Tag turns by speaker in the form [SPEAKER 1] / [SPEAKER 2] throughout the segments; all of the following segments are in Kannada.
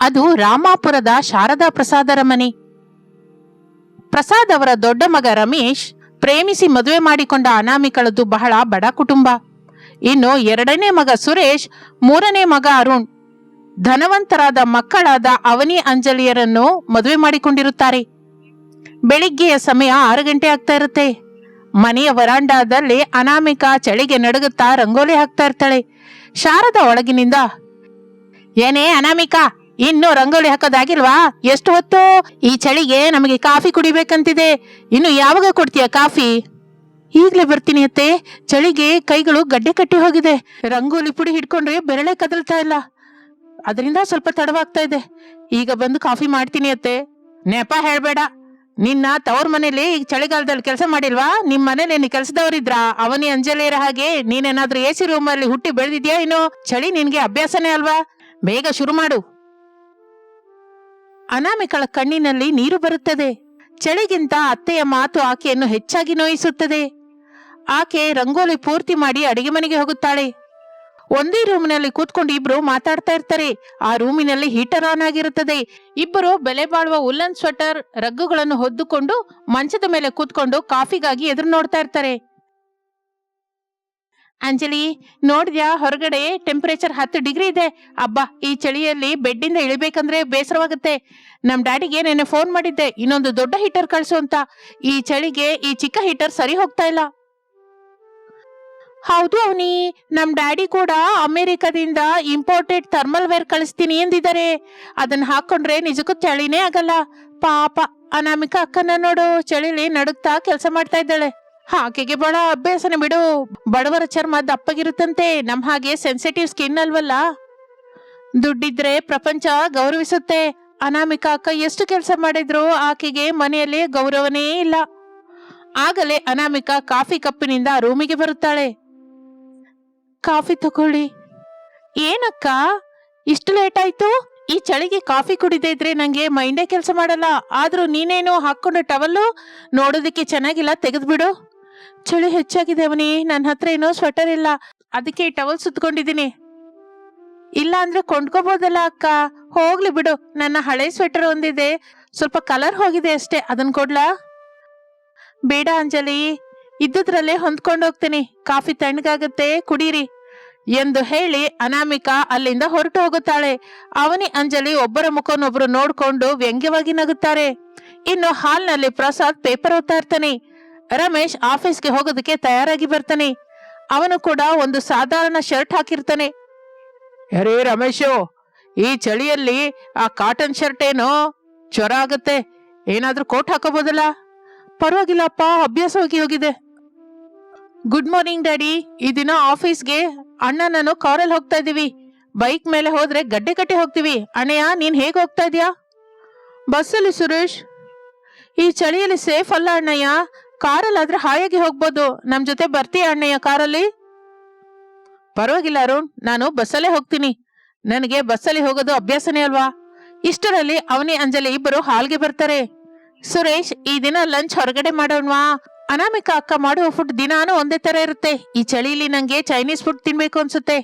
[SPEAKER 1] ಅದು ರಾಮಾಪುರದ ಶಾರದಾ ಪ್ರಸಾದರ ಮನೆ. ಪ್ರಸಾದ್ ಅವರ ದೊಡ್ಡ ಮಗ ರಮೇಶ್ ಪ್ರೇಮಿಸಿ ಮದುವೆ ಮಾಡಿಕೊಂಡ ಅನಾಮಿಕಳದ್ದು ಬಹಳ ಬಡ ಕುಟುಂಬ. ಇನ್ನು ಎರಡನೇ ಮಗ ಸುರೇಶ್, ಮೂರನೇ ಮಗ ಅರುಣ್. ಧನವಂತರಾದ ಮಕ್ಕಳಾದ ಅವನಿ ಅಂಜಲಿಯರನ್ನು ಮದುವೆ ಮಾಡಿಕೊಂಡಿರುತ್ತಾರೆ. ಬೆಳಿಗ್ಗೆಯ ಸಮಯ ಆರು ಗಂಟೆ ಆಗ್ತಾ ಇರುತ್ತೆ. ಮನೆಯ ವರಾಂಡಾದಲ್ಲಿ ಅನಾಮಿಕ ಚಳಿಗೆ ನಡುಗುತ್ತಾ ರಂಗೋಲಿ ಹಾಕ್ತಾ ಇರ್ತಾಳೆ. ಶಾರದ ಒಳಗಿನಿಂದ, ಏನೇ ಅನಾಮಿಕಾ! ಇನ್ನು ರಂಗೋಲಿ ಹಾಕೋದಾಗಿಲ್ವಾ? ಎಷ್ಟು ಹೊತ್ತು? ಈ ಚಳಿಗೆ ನಮಗೆ ಕಾಫಿ ಕುಡಿಬೇಕಂತಿದೆ. ಇನ್ನು ಯಾವಾಗ ಕೊಡ್ತೀಯ ಕಾಫಿ? ಈಗಲೇ ಬರ್ತೀನಿ ಅತ್ತೆ. ಚಳಿಗೆ ಕೈಗಳು ಗಡ್ಡೆ ಕಟ್ಟಿ ಹೋಗಿದೆ. ರಂಗೋಲಿ ಪುಡಿ ಹಿಡ್ಕೊಂಡ್ರೆ ಬೆರಳೆ ಕದಲ್ತಾ ಇಲ್ಲ. ಅದರಿಂದ ಸ್ವಲ್ಪ ತಡವಾಗ್ತಾ ಇದೆ. ಈಗ ಬಂದು ಕಾಫಿ ಮಾಡ್ತೀನಿ ಅತ್ತೆ. ನೆಪ ಹೇಳ್ಬೇಡ. ನಿನ್ನ ತವ್ರ ಮನೇಲಿ ಈಗ ಚಳಿಗಾಲದಲ್ಲಿ ಕೆಲಸ ಮಾಡಿಲ್ವಾ? ನಿಮ್ ಮನೇಲಿ ನೀನ್ ಕೆಲಸದವರಿದ್ರ? ಅವನಿ ಅಂಜಲಿಯರ ಹಾಗೆ ನೀನೇನಾದ್ರೂ ಎ ಸಿ ರೂಮಲ್ಲಿ ಹುಟ್ಟಿ ಬೆಳೆದಿದ್ಯಾ ಇನ್ನು? ಚಳಿ ನಿನ್ಗೆ ಅಭ್ಯಾಸನೇ ಅಲ್ವಾ? ಬೇಗ ಶುರು ಮಾಡು. ಅನಾಮಿಕಳ ಕಣ್ಣಿನಲ್ಲಿ ನೀರು ಬರುತ್ತದೆ. ಚಳಿಗಿಂತ ಅತ್ತೆಯ ಮಾತು ಆಕೆಯನ್ನು ಹೆಚ್ಚಾಗಿ ನೋಯಿಸುತ್ತದೆ. ಆಕೆ ರಂಗೋಲಿ ಪೂರ್ತಿ ಮಾಡಿ ಅಡಿಗೆ ಮನೆಗೆ ಹೋಗುತ್ತಾಳೆ. ಒಂದೇ ರೂಮಿನಲ್ಲಿ ಕೂತ್ಕೊಂಡು ಇಬ್ರು ಮಾತಾಡ್ತಾ ಇರ್ತಾರೆ. ಆ ರೂಮಿನಲ್ಲಿ ಹೀಟರ್ ಆನ್ ಆಗಿರುತ್ತದೆ. ಇಬ್ಬರು ಬೆಲೆ ಬಾಳುವ ಉಲ್ಲನ್ ಸ್ವೆಟರ್, ರಗ್ಗುಗಳನ್ನು ಹೊದ್ದುಕೊಂಡು ಮಂಚದ ಮೇಲೆ ಕೂತ್ಕೊಂಡು ಕಾಫಿಗಾಗಿ ಎದುರು ನೋಡ್ತಾ ಇರ್ತಾರೆ. ಅಂಜಲಿ, ನೋಡಿದ್ಯಾ, ಹೊರಗಡೆ ಟೆಂಪರೇಚರ್ ಹತ್ತು ಡಿಗ್ರಿ ಇದೆ. ಅಬ್ಬಾ, ಈ ಚಳಿಯಲ್ಲಿ ಬೆಡ್ಡಿಂದ ಇಳಿಬೇಕಂದ್ರೆ ಬೇಸರವಾಗುತ್ತೆ. ನಮ್ ಡ್ಯಾಡಿಗೆ ನೆನ್ನೆ ಫೋನ್ ಮಾಡಿದ್ದೆ, ಇನ್ನೊಂದು ದೊಡ್ಡ ಹೀಟರ್ ಕಳಿಸು ಅಂತ. ಈ ಚಳಿಗೆ ಈ ಚಿಕ್ಕ ಹೀಟರ್ ಸರಿ ಹೋಗ್ತಾ ಇಲ್ಲ. ಹೌದು ಅವನಿ, ನಮ್ ಡ್ಯಾಡಿ ಕೂಡ ಅಮೆರಿಕದಿಂದ ಇಂಪೋರ್ಟೆಡ್ ಥರ್ಮಲ್ ವೇರ್ ಕಳಿಸ್ತೀನಿ ಎಂದಿದ್ದಾರೆ. ಅದನ್ನ ಹಾಕೊಂಡ್ರೆ ನಿಜಕ್ಕೂ ಚಳಿನೇ ಆಗಲ್ಲ. ಪಾಪ, ಅನಾಮಿಕ ಅಕ್ಕನ ನೋಡು, ಚಳಿಲಿ ನಡುಗ್ತಾ ಕೆಲಸ ಮಾಡ್ತಾ ಇದ್ದಾಳೆ. ಆಕೆಗೆ ಬಡ ಅಭ್ಯಾಸನ ಬಿಡು. ಬಡವರ ಚರ್ಮ ದಪ್ಪಗಿರುತ್ತಂತೆ. ನಮ್ ಹಾಗೆ ಸೆನ್ಸಿಟಿವ್ ಸ್ಕಿನ್ ಅಲ್ವಲ್ಲ? ದುಡ್ಡಿದ್ರೆ ಪ್ರಪಂಚ ಗೌರವಿಸುತ್ತೆ. ಅನಾಮಿಕ ಅಕ್ಕ ಎಷ್ಟು ಕೆಲಸ ಮಾಡಿದ್ರು ಆಕೆಗೆ ಮನೆಯಲ್ಲಿ ಗೌರವನೇ ಇಲ್ಲ. ಆಗಲೇ ಅನಾಮಿಕ ಕಾಫಿ ಕಪ್ಪಿನಿಂದ ರೂಮಿಗೆ ಬರುತ್ತಾಳೆ. ಕಾಫಿ ತಗೊಳ್ಳಿ. ಏನಕ್ಕ? ಇಷ್ಟು ಲೇಟ್ ಆಯ್ತು? ಈ ಚಳಿಗೆ ಕಾಫಿ ಕುಡಿದೇ ಇದ್ರೆ ನಂಗೆ ಮೈಂಡೇ ಕೆಲಸ ಮಾಡಲ್ಲ. ಆದ್ರೂ ನೀನೇನು ಹಾಕೊಂಡ ಟವಲ್ಲು ನೋಡೋದಿಕ್ಕೆ ಚೆನ್ನಾಗಿಲ್ಲ ತೆಗೆದ್ಬಿಡು. ಚಳಿ ಹೆಚ್ಚಾಗಿದೆ ಅವನಿ. ನನ್ನ ಹತ್ರ ಏನೋ ಸ್ವೆಟರ್ ಇಲ್ಲ. ಅದಕ್ಕೆ ಟವಲ್ ಸುತ್ಕೊಂಡಿದ್ದೀನಿ. ಇಲ್ಲ ಅಂದ್ರೆ ಕೊಂಡ್ಕೋಬೋದಲ್ಲ ಅಕ್ಕ? ಹೋಗ್ಲಿ ಬಿಡು. ನನ್ನ ಹಳೆ ಸ್ವೆಟರ್ ಒಂದಿದೆ. ಸ್ವಲ್ಪ ಕಲರ್ ಹೋಗಿದೆ ಅಷ್ಟೇ. ಅದನ್ ಕೊಡ್ಲಾ? ಬೇಡ ಅಂಜಲಿ. ಇದ್ದದ್ರಲ್ಲೇ ಹೊಂದ್ಕೊಂಡು ಹೋಗ್ತೀನಿ. ಕಾಫಿ ತಣ್ಣಗಾಗತ್ತೆ. ಕುಡೀರಿ. ಎಂದು ಹೇಳಿ ಅನಾಮಿಕಾ ಅಲ್ಲಿಂದ ಹೊರಟು ಹೋಗುತ್ತಾಳೆ. ಅವನಿ ಅಂಜಲಿ ಒಬ್ಬರ ಮುಖನೊಬ್ಬರು ನೋಡ್ಕೊಂಡು ವ್ಯಂಗ್ಯವಾಗಿ ನಗುತ್ತಾರೆ. ಇನ್ನು ಹಾಲ್ನಲ್ಲಿ ಪ್ರಸಾದ್ ಪೇಪರ್ ಓದ್ತಾ ಇರ್ತಾನೆ. ರಮೇಶ್ ಆಫೀಸ್ಗೆ ಹೋಗೋದಕ್ಕೆ ತಯಾರಾಗಿ ಬರ್ತಾನೆ. ಅವನು ಕೂಡ ಒಂದು ಸಾಧಾರಣ ಶರ್ಟ್ ಹಾಕಿರ್ತಾನೆ. ಅರೇ ರಮೇಶು, ಈ ಚಳಿಯಲ್ಲಿ ಆ ಕಾಟನ್ ಶರ್ಟ್ ಏನೋ ಜ್ವರ ಆಗುತ್ತೆ. ಏನಾದ್ರೂ ಕೋಟ್ ಹಾಕೋಬೋದಲ್ಲ? ಪರವಾಗಿಲ್ಲಪ್ಪ, ಅಭ್ಯಾಸ ಹೋಗಿ ಹೋಗಿದೆ. Good morning daddy. ಈ ದಿನ ಆಫೀಸ್ಗೆ ಅಣ್ಣ ನಾನು ಕಾರಲ್ಲಿ ಹೋಗ್ತಾ ಇದೀವಿ ಬೈಕ್ ಮೇಲೆ ಹೋದ್ರೆ ಗಡ್ಡೆ ಕಟ್ಟಿ ಹೋಗ್ತೀವಿ. ಅಣ್ಣಯ್ಯ, ನೀನ್ ಹೇಗೆ ಹೋಗ್ತಾ ಇದೀಯಾ? ಬಸ್ಸಲ್ಲಿ ಸುರೇಶ್. ಈ ಚಳಿಯಲ್ಲಿ ಸೇಫ್ ಅಲ್ಲ ಅಣ್ಣಯ್ಯ. ಕಾರಲ್ಲಾದ್ರೆ ಹಾಯಾಗಿ ಹೋಗ್ಬೋದು. ನಮ್ ಜೊತೆ ಬರ್ತೀಯ ಅಣ್ಣಯ್ಯ ಕಾರಲ್ಲಿ? ಪರವಾಗಿಲ್ಲ ಅರುಣ್, ನಾನು ಬಸ್ಸಲ್ಲೇ ಹೋಗ್ತೀನಿ. ನನಗೆ ಬಸ್ಸಲ್ಲಿ ಹೋಗೋದು ಅಭ್ಯಾಸನೇ ಅಲ್ವಾ? ಇಷ್ಟರಲ್ಲಿ ಅವನಿ, ಅಂಜಲಿ ಇಬ್ಬರು ಹಾಲ್ಗೆ ಬರ್ತಾರೆ. ಸುರೇಶ್, ಈ ದಿನ ಲಂಚ್ ಹೊರಗಡೆ ಮಾಡೋಣವಾ? ಅನಾಮಿಕಾ ಅಕ್ಕ ಮಾಡುವ ಫುಡ್ ದಿನಾನು ಒಂದೇ ತರ ಇರುತ್ತೆ. ಈ ಚಳಿಲಿ ನಂಗೆ ಚೈನೀಸ್ ಫುಡ್ ತಿನ್ಬೇಕು ಅನ್ಸುತ್ತೆ.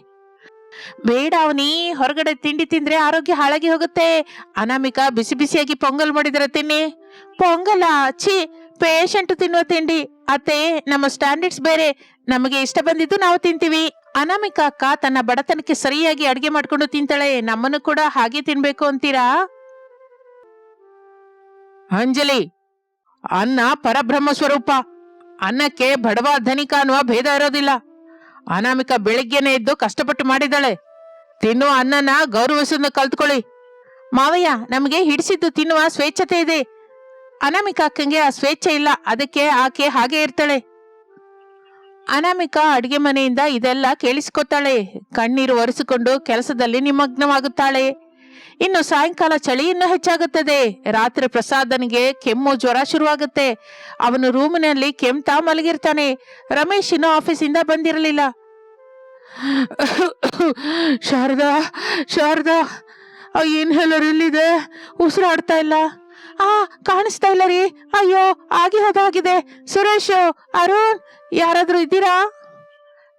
[SPEAKER 1] ಬೇಡ ಅವನಿ, ಹೊರಗಡೆ ತಿಂಡಿ ತಿಂದ್ರೆ ಆರೋಗ್ಯ ಹಾಳಾಗಿ ಹೋಗುತ್ತೆ. ಅನಾಮಿಕ ಬಿಸಿ ಬಿಸಿಯಾಗಿ ಪೊಂಗಲ್ ಮಾಡಿದ್ರೆ ತಿನ್ನಿ. ಪೊಂಗಲ. ಛೀ ಪೇಷಂಟ್ ತಿನ್ನುವ ತಿಂಡಿ. ಅತ್ತೆ, ನಮ್ಮ ಸ್ಟ್ಯಾಂಡರ್ಡ್ಸ್ ಬೇರೆ. ನಮಗೆ ಇಷ್ಟ ಬಂದಿದ್ದು ನಾವು ತಿಂತೀವಿ. ಅನಾಮಿಕಾ ಅಕ್ಕ ತನ್ನ ಬಡತನಕ್ಕೆ ಸರಿಯಾಗಿ ಅಡಿಗೆ ಮಾಡ್ಕೊಂಡು ತಿಂತಾಳೆ. ನಮ್ಮನ್ನು ಕೂಡ ಹಾಗೆ ತಿನ್ಬೇಕು ಅಂತೀರಾ? ಅಂಜಲಿ, ಅನ್ನ ಪರಬ್ರಹ್ಮ ಸ್ವರೂಪ. ಅನ್ನಕ್ಕೆ ಬಡವ ಧನಿಕ ಅನ್ನುವ ಭೇದ ಇರೋದಿಲ್ಲ. ಅನಾಮಿಕ ಬೆಳಿಗ್ಗೆನೆ ಎದ್ದು ಕಷ್ಟಪಟ್ಟು ಮಾಡಿದಾಳೆ ತಿನ್ನುವ ಅನ್ನನ ಗೌರವಿಸೋದನ್ನ ಕಲ್ತ್ಕೊಳ್ಳಿ. ಮಾವಯ್ಯ, ನಮಗೆ ಹಿಡಿಸಿದ್ದು ತಿನ್ನುವ ಸ್ವೇಚ್ಛತೆ ಇದೆ. ಅನಾಮಿಕ ಅಕ್ಕಂಗೆ ಆ ಸ್ವೇಚ್ಛೆ ಇಲ್ಲ. ಅದಕ್ಕೆ ಆಕೆ ಹಾಗೆ ಇರ್ತಾಳೆ. ಅನಾಮಿಕ ಅಡಿಗೆ ಮನೆಯಿಂದ ಇದೆಲ್ಲ ಕೇಳಿಸ್ಕೊತಾಳೆ. ಕಣ್ಣೀರು ಒರೆಸಿಕೊಂಡು ಕೆಲಸದಲ್ಲಿ ನಿಮಗ್ನವಾಗುತ್ತಾಳೆ. ಇನ್ನು ಸಾಯಂಕಾಲ ಚಳಿ ಇನ್ನೂ ಹೆಚ್ಚಾಗುತ್ತದೆ. ರಾತ್ರಿ ಪ್ರಸಾದನಿಗೆ ಕೆಮ್ಮು ಜ್ವರ ಶುರುವಾಗುತ್ತೆ. ಅವನು ರೂಮಿನಲ್ಲಿ ಕೆಮ್ತಾ ಮಲಗಿರ್ತಾನೆ. ರಮೇಶ್ ಇನ್ನೂ ಆಫೀಸಿಂದ ಬಂದಿರಲಿಲ್ಲ. ಶಾರದಾ ಶಾರದಾ ಏನ್ ಹೇಳೋರು ಇಲ್ಲಿದೆ? ಉಸಿರಾಡ್ತಾ ಇಲ್ಲ. ಆ, ಕಾಣಿಸ್ತಾ ಇಲ್ಲ ರೀ. ಅಯ್ಯೋ, ಆಗಿ ಹೋದಾಗಿದೆ. ಸುರೇಶ್, ಅರುಣ್, ಯಾರಾದ್ರೂ ಇದ್ದೀರಾ?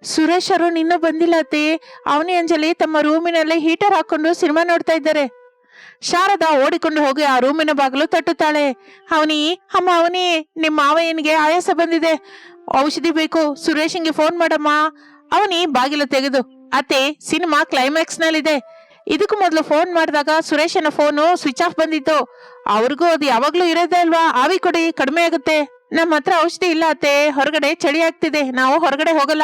[SPEAKER 1] ಸುರೇಶ್, ಅರುಣ್ ಇನ್ನೂ ಬಂದಿಲ್ಲ ಅತ್ತಿ. ಅವನಿ ಅಂಜಲಿ ತಮ್ಮ ರೂಮಿನಲ್ಲಿ ಹೀಟರ್ ಹಾಕೊಂಡು ಸಿನಿಮಾ ನೋಡ್ತಾ ಇದ್ದಾರೆ. ಶಾರದಾ ಓಡಿಕೊಂಡು ಹೋಗಿ ಆ ರೂಮಿನ ಬಾಗಿಲು ತಟ್ಟುತ್ತಾಳೆ. ಅವನಿ, ಅಮ್ಮ, ಅವನಿ ನಿಮ್ಮ ಮಾವಯ್ಯನಿಗೆ ಆಯಾಸ ಬಂದಿದೆ? ಔಷಧಿ ಬೇಕು. ಸುರೇಶನ್ಗೆ ಫೋನ್ ಮಾಡಮ್ಮ. ಅವನಿ ಬಾಗಿಲು ತೆಗೆದು, ಅತ್ತೆ, ಸಿನಿಮಾ ಕ್ಲೈಮ್ಯಾಕ್ಸ್ ನಲ್ಲಿದೆ. ಇದಕ್ಕೂ ಮೊದಲು ಫೋನ್ ಮಾಡಿದಾಗ ಸುರೇಶನ ಫೋನು ಸ್ವಿಚ್ ಆಫ್ ಬಂದಿತ್ತು. ಅವ್ರಿಗೂ ಅದು ಯಾವಾಗ್ಲೂ ಇರೋದೇ ಅಲ್ವಾ? ಆವಿ ಕೊಡಿ, ಕಡಿಮೆ ಆಗುತ್ತೆ. ನಮ್ಮ ಹತ್ರ ಔಷಧಿ ಇಲ್ಲ ಅತ್ತೆ. ಹೊರಗಡೆ ಚಳಿ ಆಗ್ತಿದೆ. ನಾವು ಹೊರಗಡೆ ಹೋಗಲ್ಲ.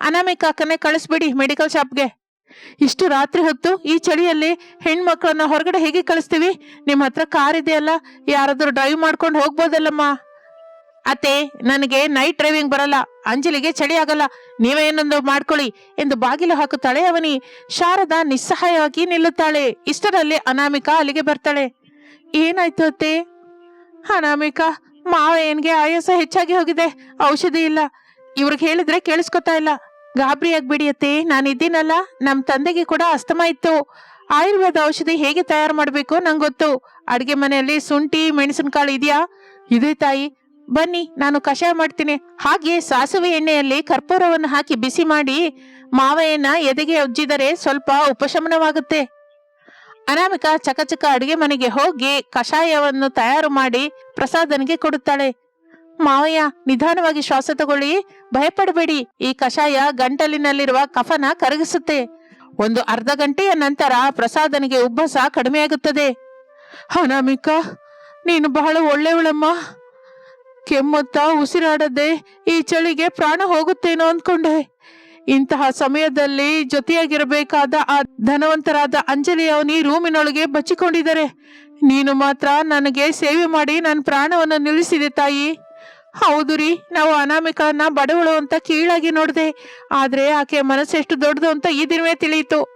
[SPEAKER 1] ಅನಾಮಿಕ ಅಕ್ಕನೆ ಕಳಿಸ್ಬಿಡಿ ಮೆಡಿಕಲ್ ಶಾಪ್ಗೆ. ಇಷ್ಟು ರಾತ್ರಿ ಹೊತ್ತು ಈ ಚಳಿಯಲ್ಲಿ ಹೆಣ್ಮಕ್ಳನ್ನ ಹೊರಗಡೆ ಹೇಗೆ ಕಳಿಸ್ತೀವಿ? ನಿಮ್ಮ ಹತ್ರ ಕಾರ್ ಇದೆಯಲ್ಲ ಯಾರಾದ್ರೂ ಡ್ರೈವ್ ಮಾಡ್ಕೊಂಡು ಹೋಗ್ಬೋದಲ್ಲಮ್ಮ? ಅತ್ತೆ, ನನಗೆ ನೈಟ್ ಡ್ರೈವಿಂಗ್ ಬರಲ್ಲ. ಅಂಜಲಿಗೆ ಚಳಿ ಆಗಲ್ಲ. ನೀವೇನೊಂದು ಮಾಡ್ಕೊಳ್ಳಿ ಎಂದು ಬಾಗಿಲು ಹಾಕುತ್ತಾಳೆ ಅವನಿ. ಶಾರದಾ ನಿಸ್ಸಹಾಯವಾಗಿ ನಿಲ್ಲುತ್ತಾಳೆ. ಇಷ್ಟರಲ್ಲಿ ಅನಾಮಿಕಾ ಅಲ್ಲಿಗೆ ಬರ್ತಾಳೆ. ಏನಾಯ್ತು ಅತ್ತೆ ಅನಾಮಿಕಾ ಏನ್ಗೆ ಆಯಾಸ ಹೆಚ್ಚಾಗಿ ಹೋಗಿದೆ. ಔಷಧಿ ಇಲ್ಲ. ಇವ್ರಿಗೆ ಹೇಳಿದ್ರೆ ಕೇಳಿಸ್ಕೊತಾ ಇಲ್ಲ. ಗಾಬರಿ ಆಗ್ಬಿಡಿ ಅತ್ತೆ ನಾನಿದ್ದೀನಲ್ಲ. ನಮ್ಮ ತಂದೆಗೆ ಕೂಡ ಅಸ್ತಮ ಇತ್ತು. ಆಯುರ್ವೇದ ಔಷಧಿ ಹೇಗೆ ತಯಾರು ಮಾಡಬೇಕು ನಂಗೆ ಗೊತ್ತು ಅಡುಗೆ ಮನೆಯಲ್ಲಿ ಶುಂಠಿ, ಮೆಣಸಿನಕಾಳು ಇದೆಯಾ? ಇದೆ ತಾಯಿ. ಬನ್ನಿ, ನಾನು ಕಷಾಯ ಮಾಡ್ತೀನಿ. ಹಾಗೆ ಸಾಸಿವೆ ಎಣ್ಣೆಯಲ್ಲಿ ಕರ್ಪೂರವನ್ನು ಹಾಕಿ ಬಿಸಿ ಮಾಡಿ ಮಾವಯ್ಯನ ಎದೆಗೆ ಉಜ್ಜಿದರೆ ಸ್ವಲ್ಪ ಉಪಶಮನವಾಗುತ್ತೆ. ಅನಾಮಿಕಾ ಚಕಚಕ ಅಡುಗೆ ಮನೆಗೆ ಹೋಗಿ ಕಷಾಯವನ್ನು ತಯಾರು ಮಾಡಿ ಪ್ರಸಾದನಿಗೆ ಕೊಡುತ್ತಾಳೆ. ಮಾವಯ್ಯ, ನಿಧಾನವಾಗಿ ಶ್ವಾಸ ತಗೊಳ್ಳಿ. ಭಯಪಡಬೇಡಿ. ಈ ಕಷಾಯ ಗಂಟಲಿನಲ್ಲಿರುವ ಕಫನ ಕರಗಿಸುತ್ತೆ. ಒಂದು ಅರ್ಧ ಗಂಟೆಯ ನಂತರ ಪ್ರಸಾದನಿಗೆ ಉಬ್ಬಸ ಕಡಿಮೆಯಾಗುತ್ತದೆ. ಅನಾಮಿಕ, ನೀನು ಬಹಳ ಒಳ್ಳೆಯವಳಮ್ಮ. ಕೆಮ್ಮುತ್ತಾ ಉಸಿರಾಡದೆ ಈ ಚಳಿಗೆ ಪ್ರಾಣ ಹೋಗುತ್ತೇನೋ ಅಂದ್ಕೊಂಡೆ ಇಂತಹ ಸಮಯದಲ್ಲಿ ಜೊತೆಯಾಗಿರಬೇಕಾದ ಆ ಧನವಂತರಾದ ಅಂಜಲಿ ಅವನಿ ರೂಮಿನೊಳಗೆ ಬಚ್ಚಿಕೊಂಡಿದ್ದಾರೆ. ನೀನು ಮಾತ್ರ ನನಗೆ ಸೇವೆ ಮಾಡಿ ನನ್ನ ಪ್ರಾಣವನ್ನು ನಿಲ್ಲಿಸಿದೆ ತಾಯಿ. ಹೌದು ರೀ, ನಾವು ಅನಾಮಿಕನ ಬಡವಳು ಅಂತ ಕೀಳಾಗಿ ನೋಡಿದೆ. ಆದ್ರೆ ಆಕೆ ಮನಸ್ಸೆಷ್ಟು ದೊಡ್ಡದು ಅಂತ ಈ ದಿನವೇ ತಿಳಿಯಿತು.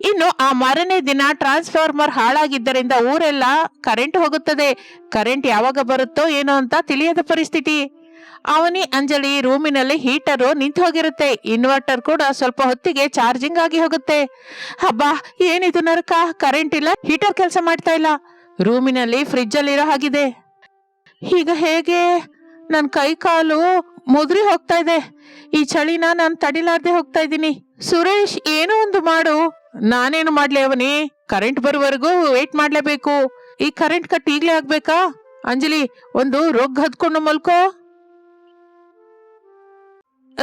[SPEAKER 1] ಇನ್ನು ಆ ಮಾರನೇ ದಿನ ಟ್ರಾನ್ಸ್ಫಾರ್ಮರ್ ಹಾಳಾಗಿದ್ದರಿಂದ ಊರೆಲ್ಲ ಕರೆಂಟ್ ಹೋಗುತ್ತದೆ. ಕರೆಂಟ್ ಯಾವಾಗ ಬರುತ್ತೋ ಏನೋ ಅಂತ ತಿಳಿಯದ ಪರಿಸ್ಥಿತಿ. ಅವನಿ ಅಂಜಲಿ ರೂಮಿನಲ್ಲಿ ಹೀಟರು ನಿಂತು ಹೋಗಿರುತ್ತೆ ಇನ್ವರ್ಟರ್ ಕೂಡ ಸ್ವಲ್ಪ ಹೊತ್ತಿಗೆ ಚಾರ್ಜಿಂಗ್ ಆಗಿ ಹೋಗುತ್ತೆ. ಹಬ್ಬಾ, ಏನಿದು ನರಕ? ಕರೆಂಟ್ ಇಲ್ಲ, ಹೀಟರ್ ಕೆಲಸ ಮಾಡ್ತಾ ಇಲ್ಲ. ರೂಮಿನಲ್ಲಿ ಫ್ರಿಜ್ ಅಲ್ಲಿ ಇರೋ ಹಾಗಿದೆ. ಈಗ ಹೇಗೆ? ನನ್ನ ಕೈ ಕಾಲು ಮುದ್ರಿ ಹೋಗ್ತಾ ಇದೆ. ಈ ಚಳಿನ ನಾನು ತಡಿಲಾರ್ದೆ ಹೋಗ್ತಾ ಇದ್ದೀನಿ. ಸುರೇಶ್, ಏನೋ ಒಂದು ಮಾಡು. ನಾನೇನು ಮಾಡ್ಲಿ ಅವನಿ? ಕರೆಂಟ್ ಬರುವವರೆಗೂ ವೇಟ್ ಮಾಡ್ಲೇಬೇಕು. ಈ ಕರೆಂಟ್ ಕಟ್ ಈಗ್ಲೇ ಆಗ್ಬೇಕಾ? ಅಂಜಲಿ, ಒಂದು ರೊಗ್ ಹದ್ಕೊಂಡು ಮಲ್ಕೋ.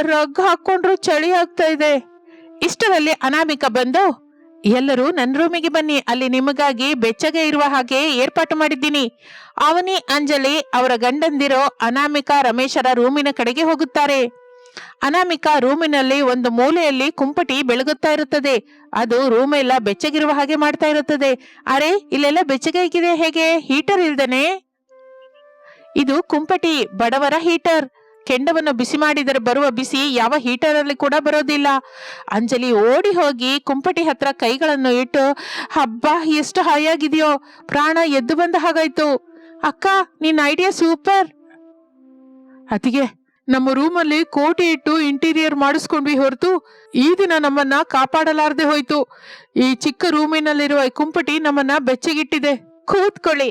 [SPEAKER 1] ರಗ್ ಹಾಕೊಂಡ್ರು ಚಳಿ ಆಗ್ತಾ ಇದೆ. ಇಷ್ಟರಲ್ಲಿ ಅನಾಮಿಕ ಬಂದು, ಎಲ್ಲರೂ ನನ್ನ ರೂಮಿಗೆ ಬನ್ನಿ, ಅಲ್ಲಿ ನಿಮಗಾಗಿ ಬೆಚ್ಚಗೆ ಇರುವ ಹಾಗೆ ಏರ್ಪಾಟು ಮಾಡಿದ್ದೀನಿ. ಅವನಿ, ಅಂಜಲಿ, ಅವರ ಗಂಡಂದಿರೋ ಅನಾಮಿಕಾ ರಮೇಶರ ರೂಮಿನ ಕಡೆಗೆ ಹೋಗುತ್ತಾರೆ. ಅನಾಮಿಕಾ ರೂಮಿನಲ್ಲಿ ಒಂದು ಮೂಲೆಯಲ್ಲಿ ಕುಂಪಟಿ ಬೆಳಗುತ್ತಾ ಇರುತ್ತದೆ. ಅದು ರೂಮ್ ಎಲ್ಲ ಬೆಚ್ಚಗಿರುವ ಹಾಗೆ ಮಾಡ್ತಾ ಇರುತ್ತದೆ. ಅರೆ, ಇಲ್ಲೆಲ್ಲ ಬೆಚ್ಚಗೆ ಹೇಗೆ? ಹೀಟರ್ ಇಲ್ದನೆ? ಇದು ಕುಂಪಟಿ ಬಡವರ ಹೀಟರ್ ಕೆಂಡವನ್ನು ಬಿಸಿ ಮಾಡಿದರೆ ಬರುವ ಬಿಸಿ ಯಾವ ಹೀಟರ್ ಅಲ್ಲಿ ಕೂಡ ಬರೋದಿಲ್ಲ. ಅಂಜಲಿ ಓಡಿ ಹೋಗಿ ಕುಂಪಟಿ ಹತ್ರ ಕೈಗಳನ್ನು ಇಟ್ಟು, ಹಬ್ಬ, ಎಷ್ಟು ಹಾಯಾಗಿದೆಯೋ, ಪ್ರಾಣ ಎದ್ದು ಬಂದ ಹಾಗಾಯ್ತು. ಅಕ್ಕ, ನಿನ್ನ ಐಡಿಯಾ ಸೂಪರ್ ಅತಿಗೆ ನಮ್ಮ ರೂಮಲ್ಲಿ ಕೋಟೆ ಇಟ್ಟು ಇಂಟೀರಿಯರ್ ಮಾಡಿಸ್ಕೊಂಡ್ವಿ ಹೊರತು, ಈ ದಿನ ನಮ್ಮನ್ನ ಕಾಪಾಡಲಾರದೆ ಹೋಯ್ತು. ಈ ಚಿಕ್ಕ ರೂಮಿನಲ್ಲಿರುವ ಕುಂಪಟಿ ನಮ್ಮನ್ನ ಬೆಚ್ಚಗಿಟ್ಟಿದೆ. ಕೂತ್ಕೊಳ್ಳಿ.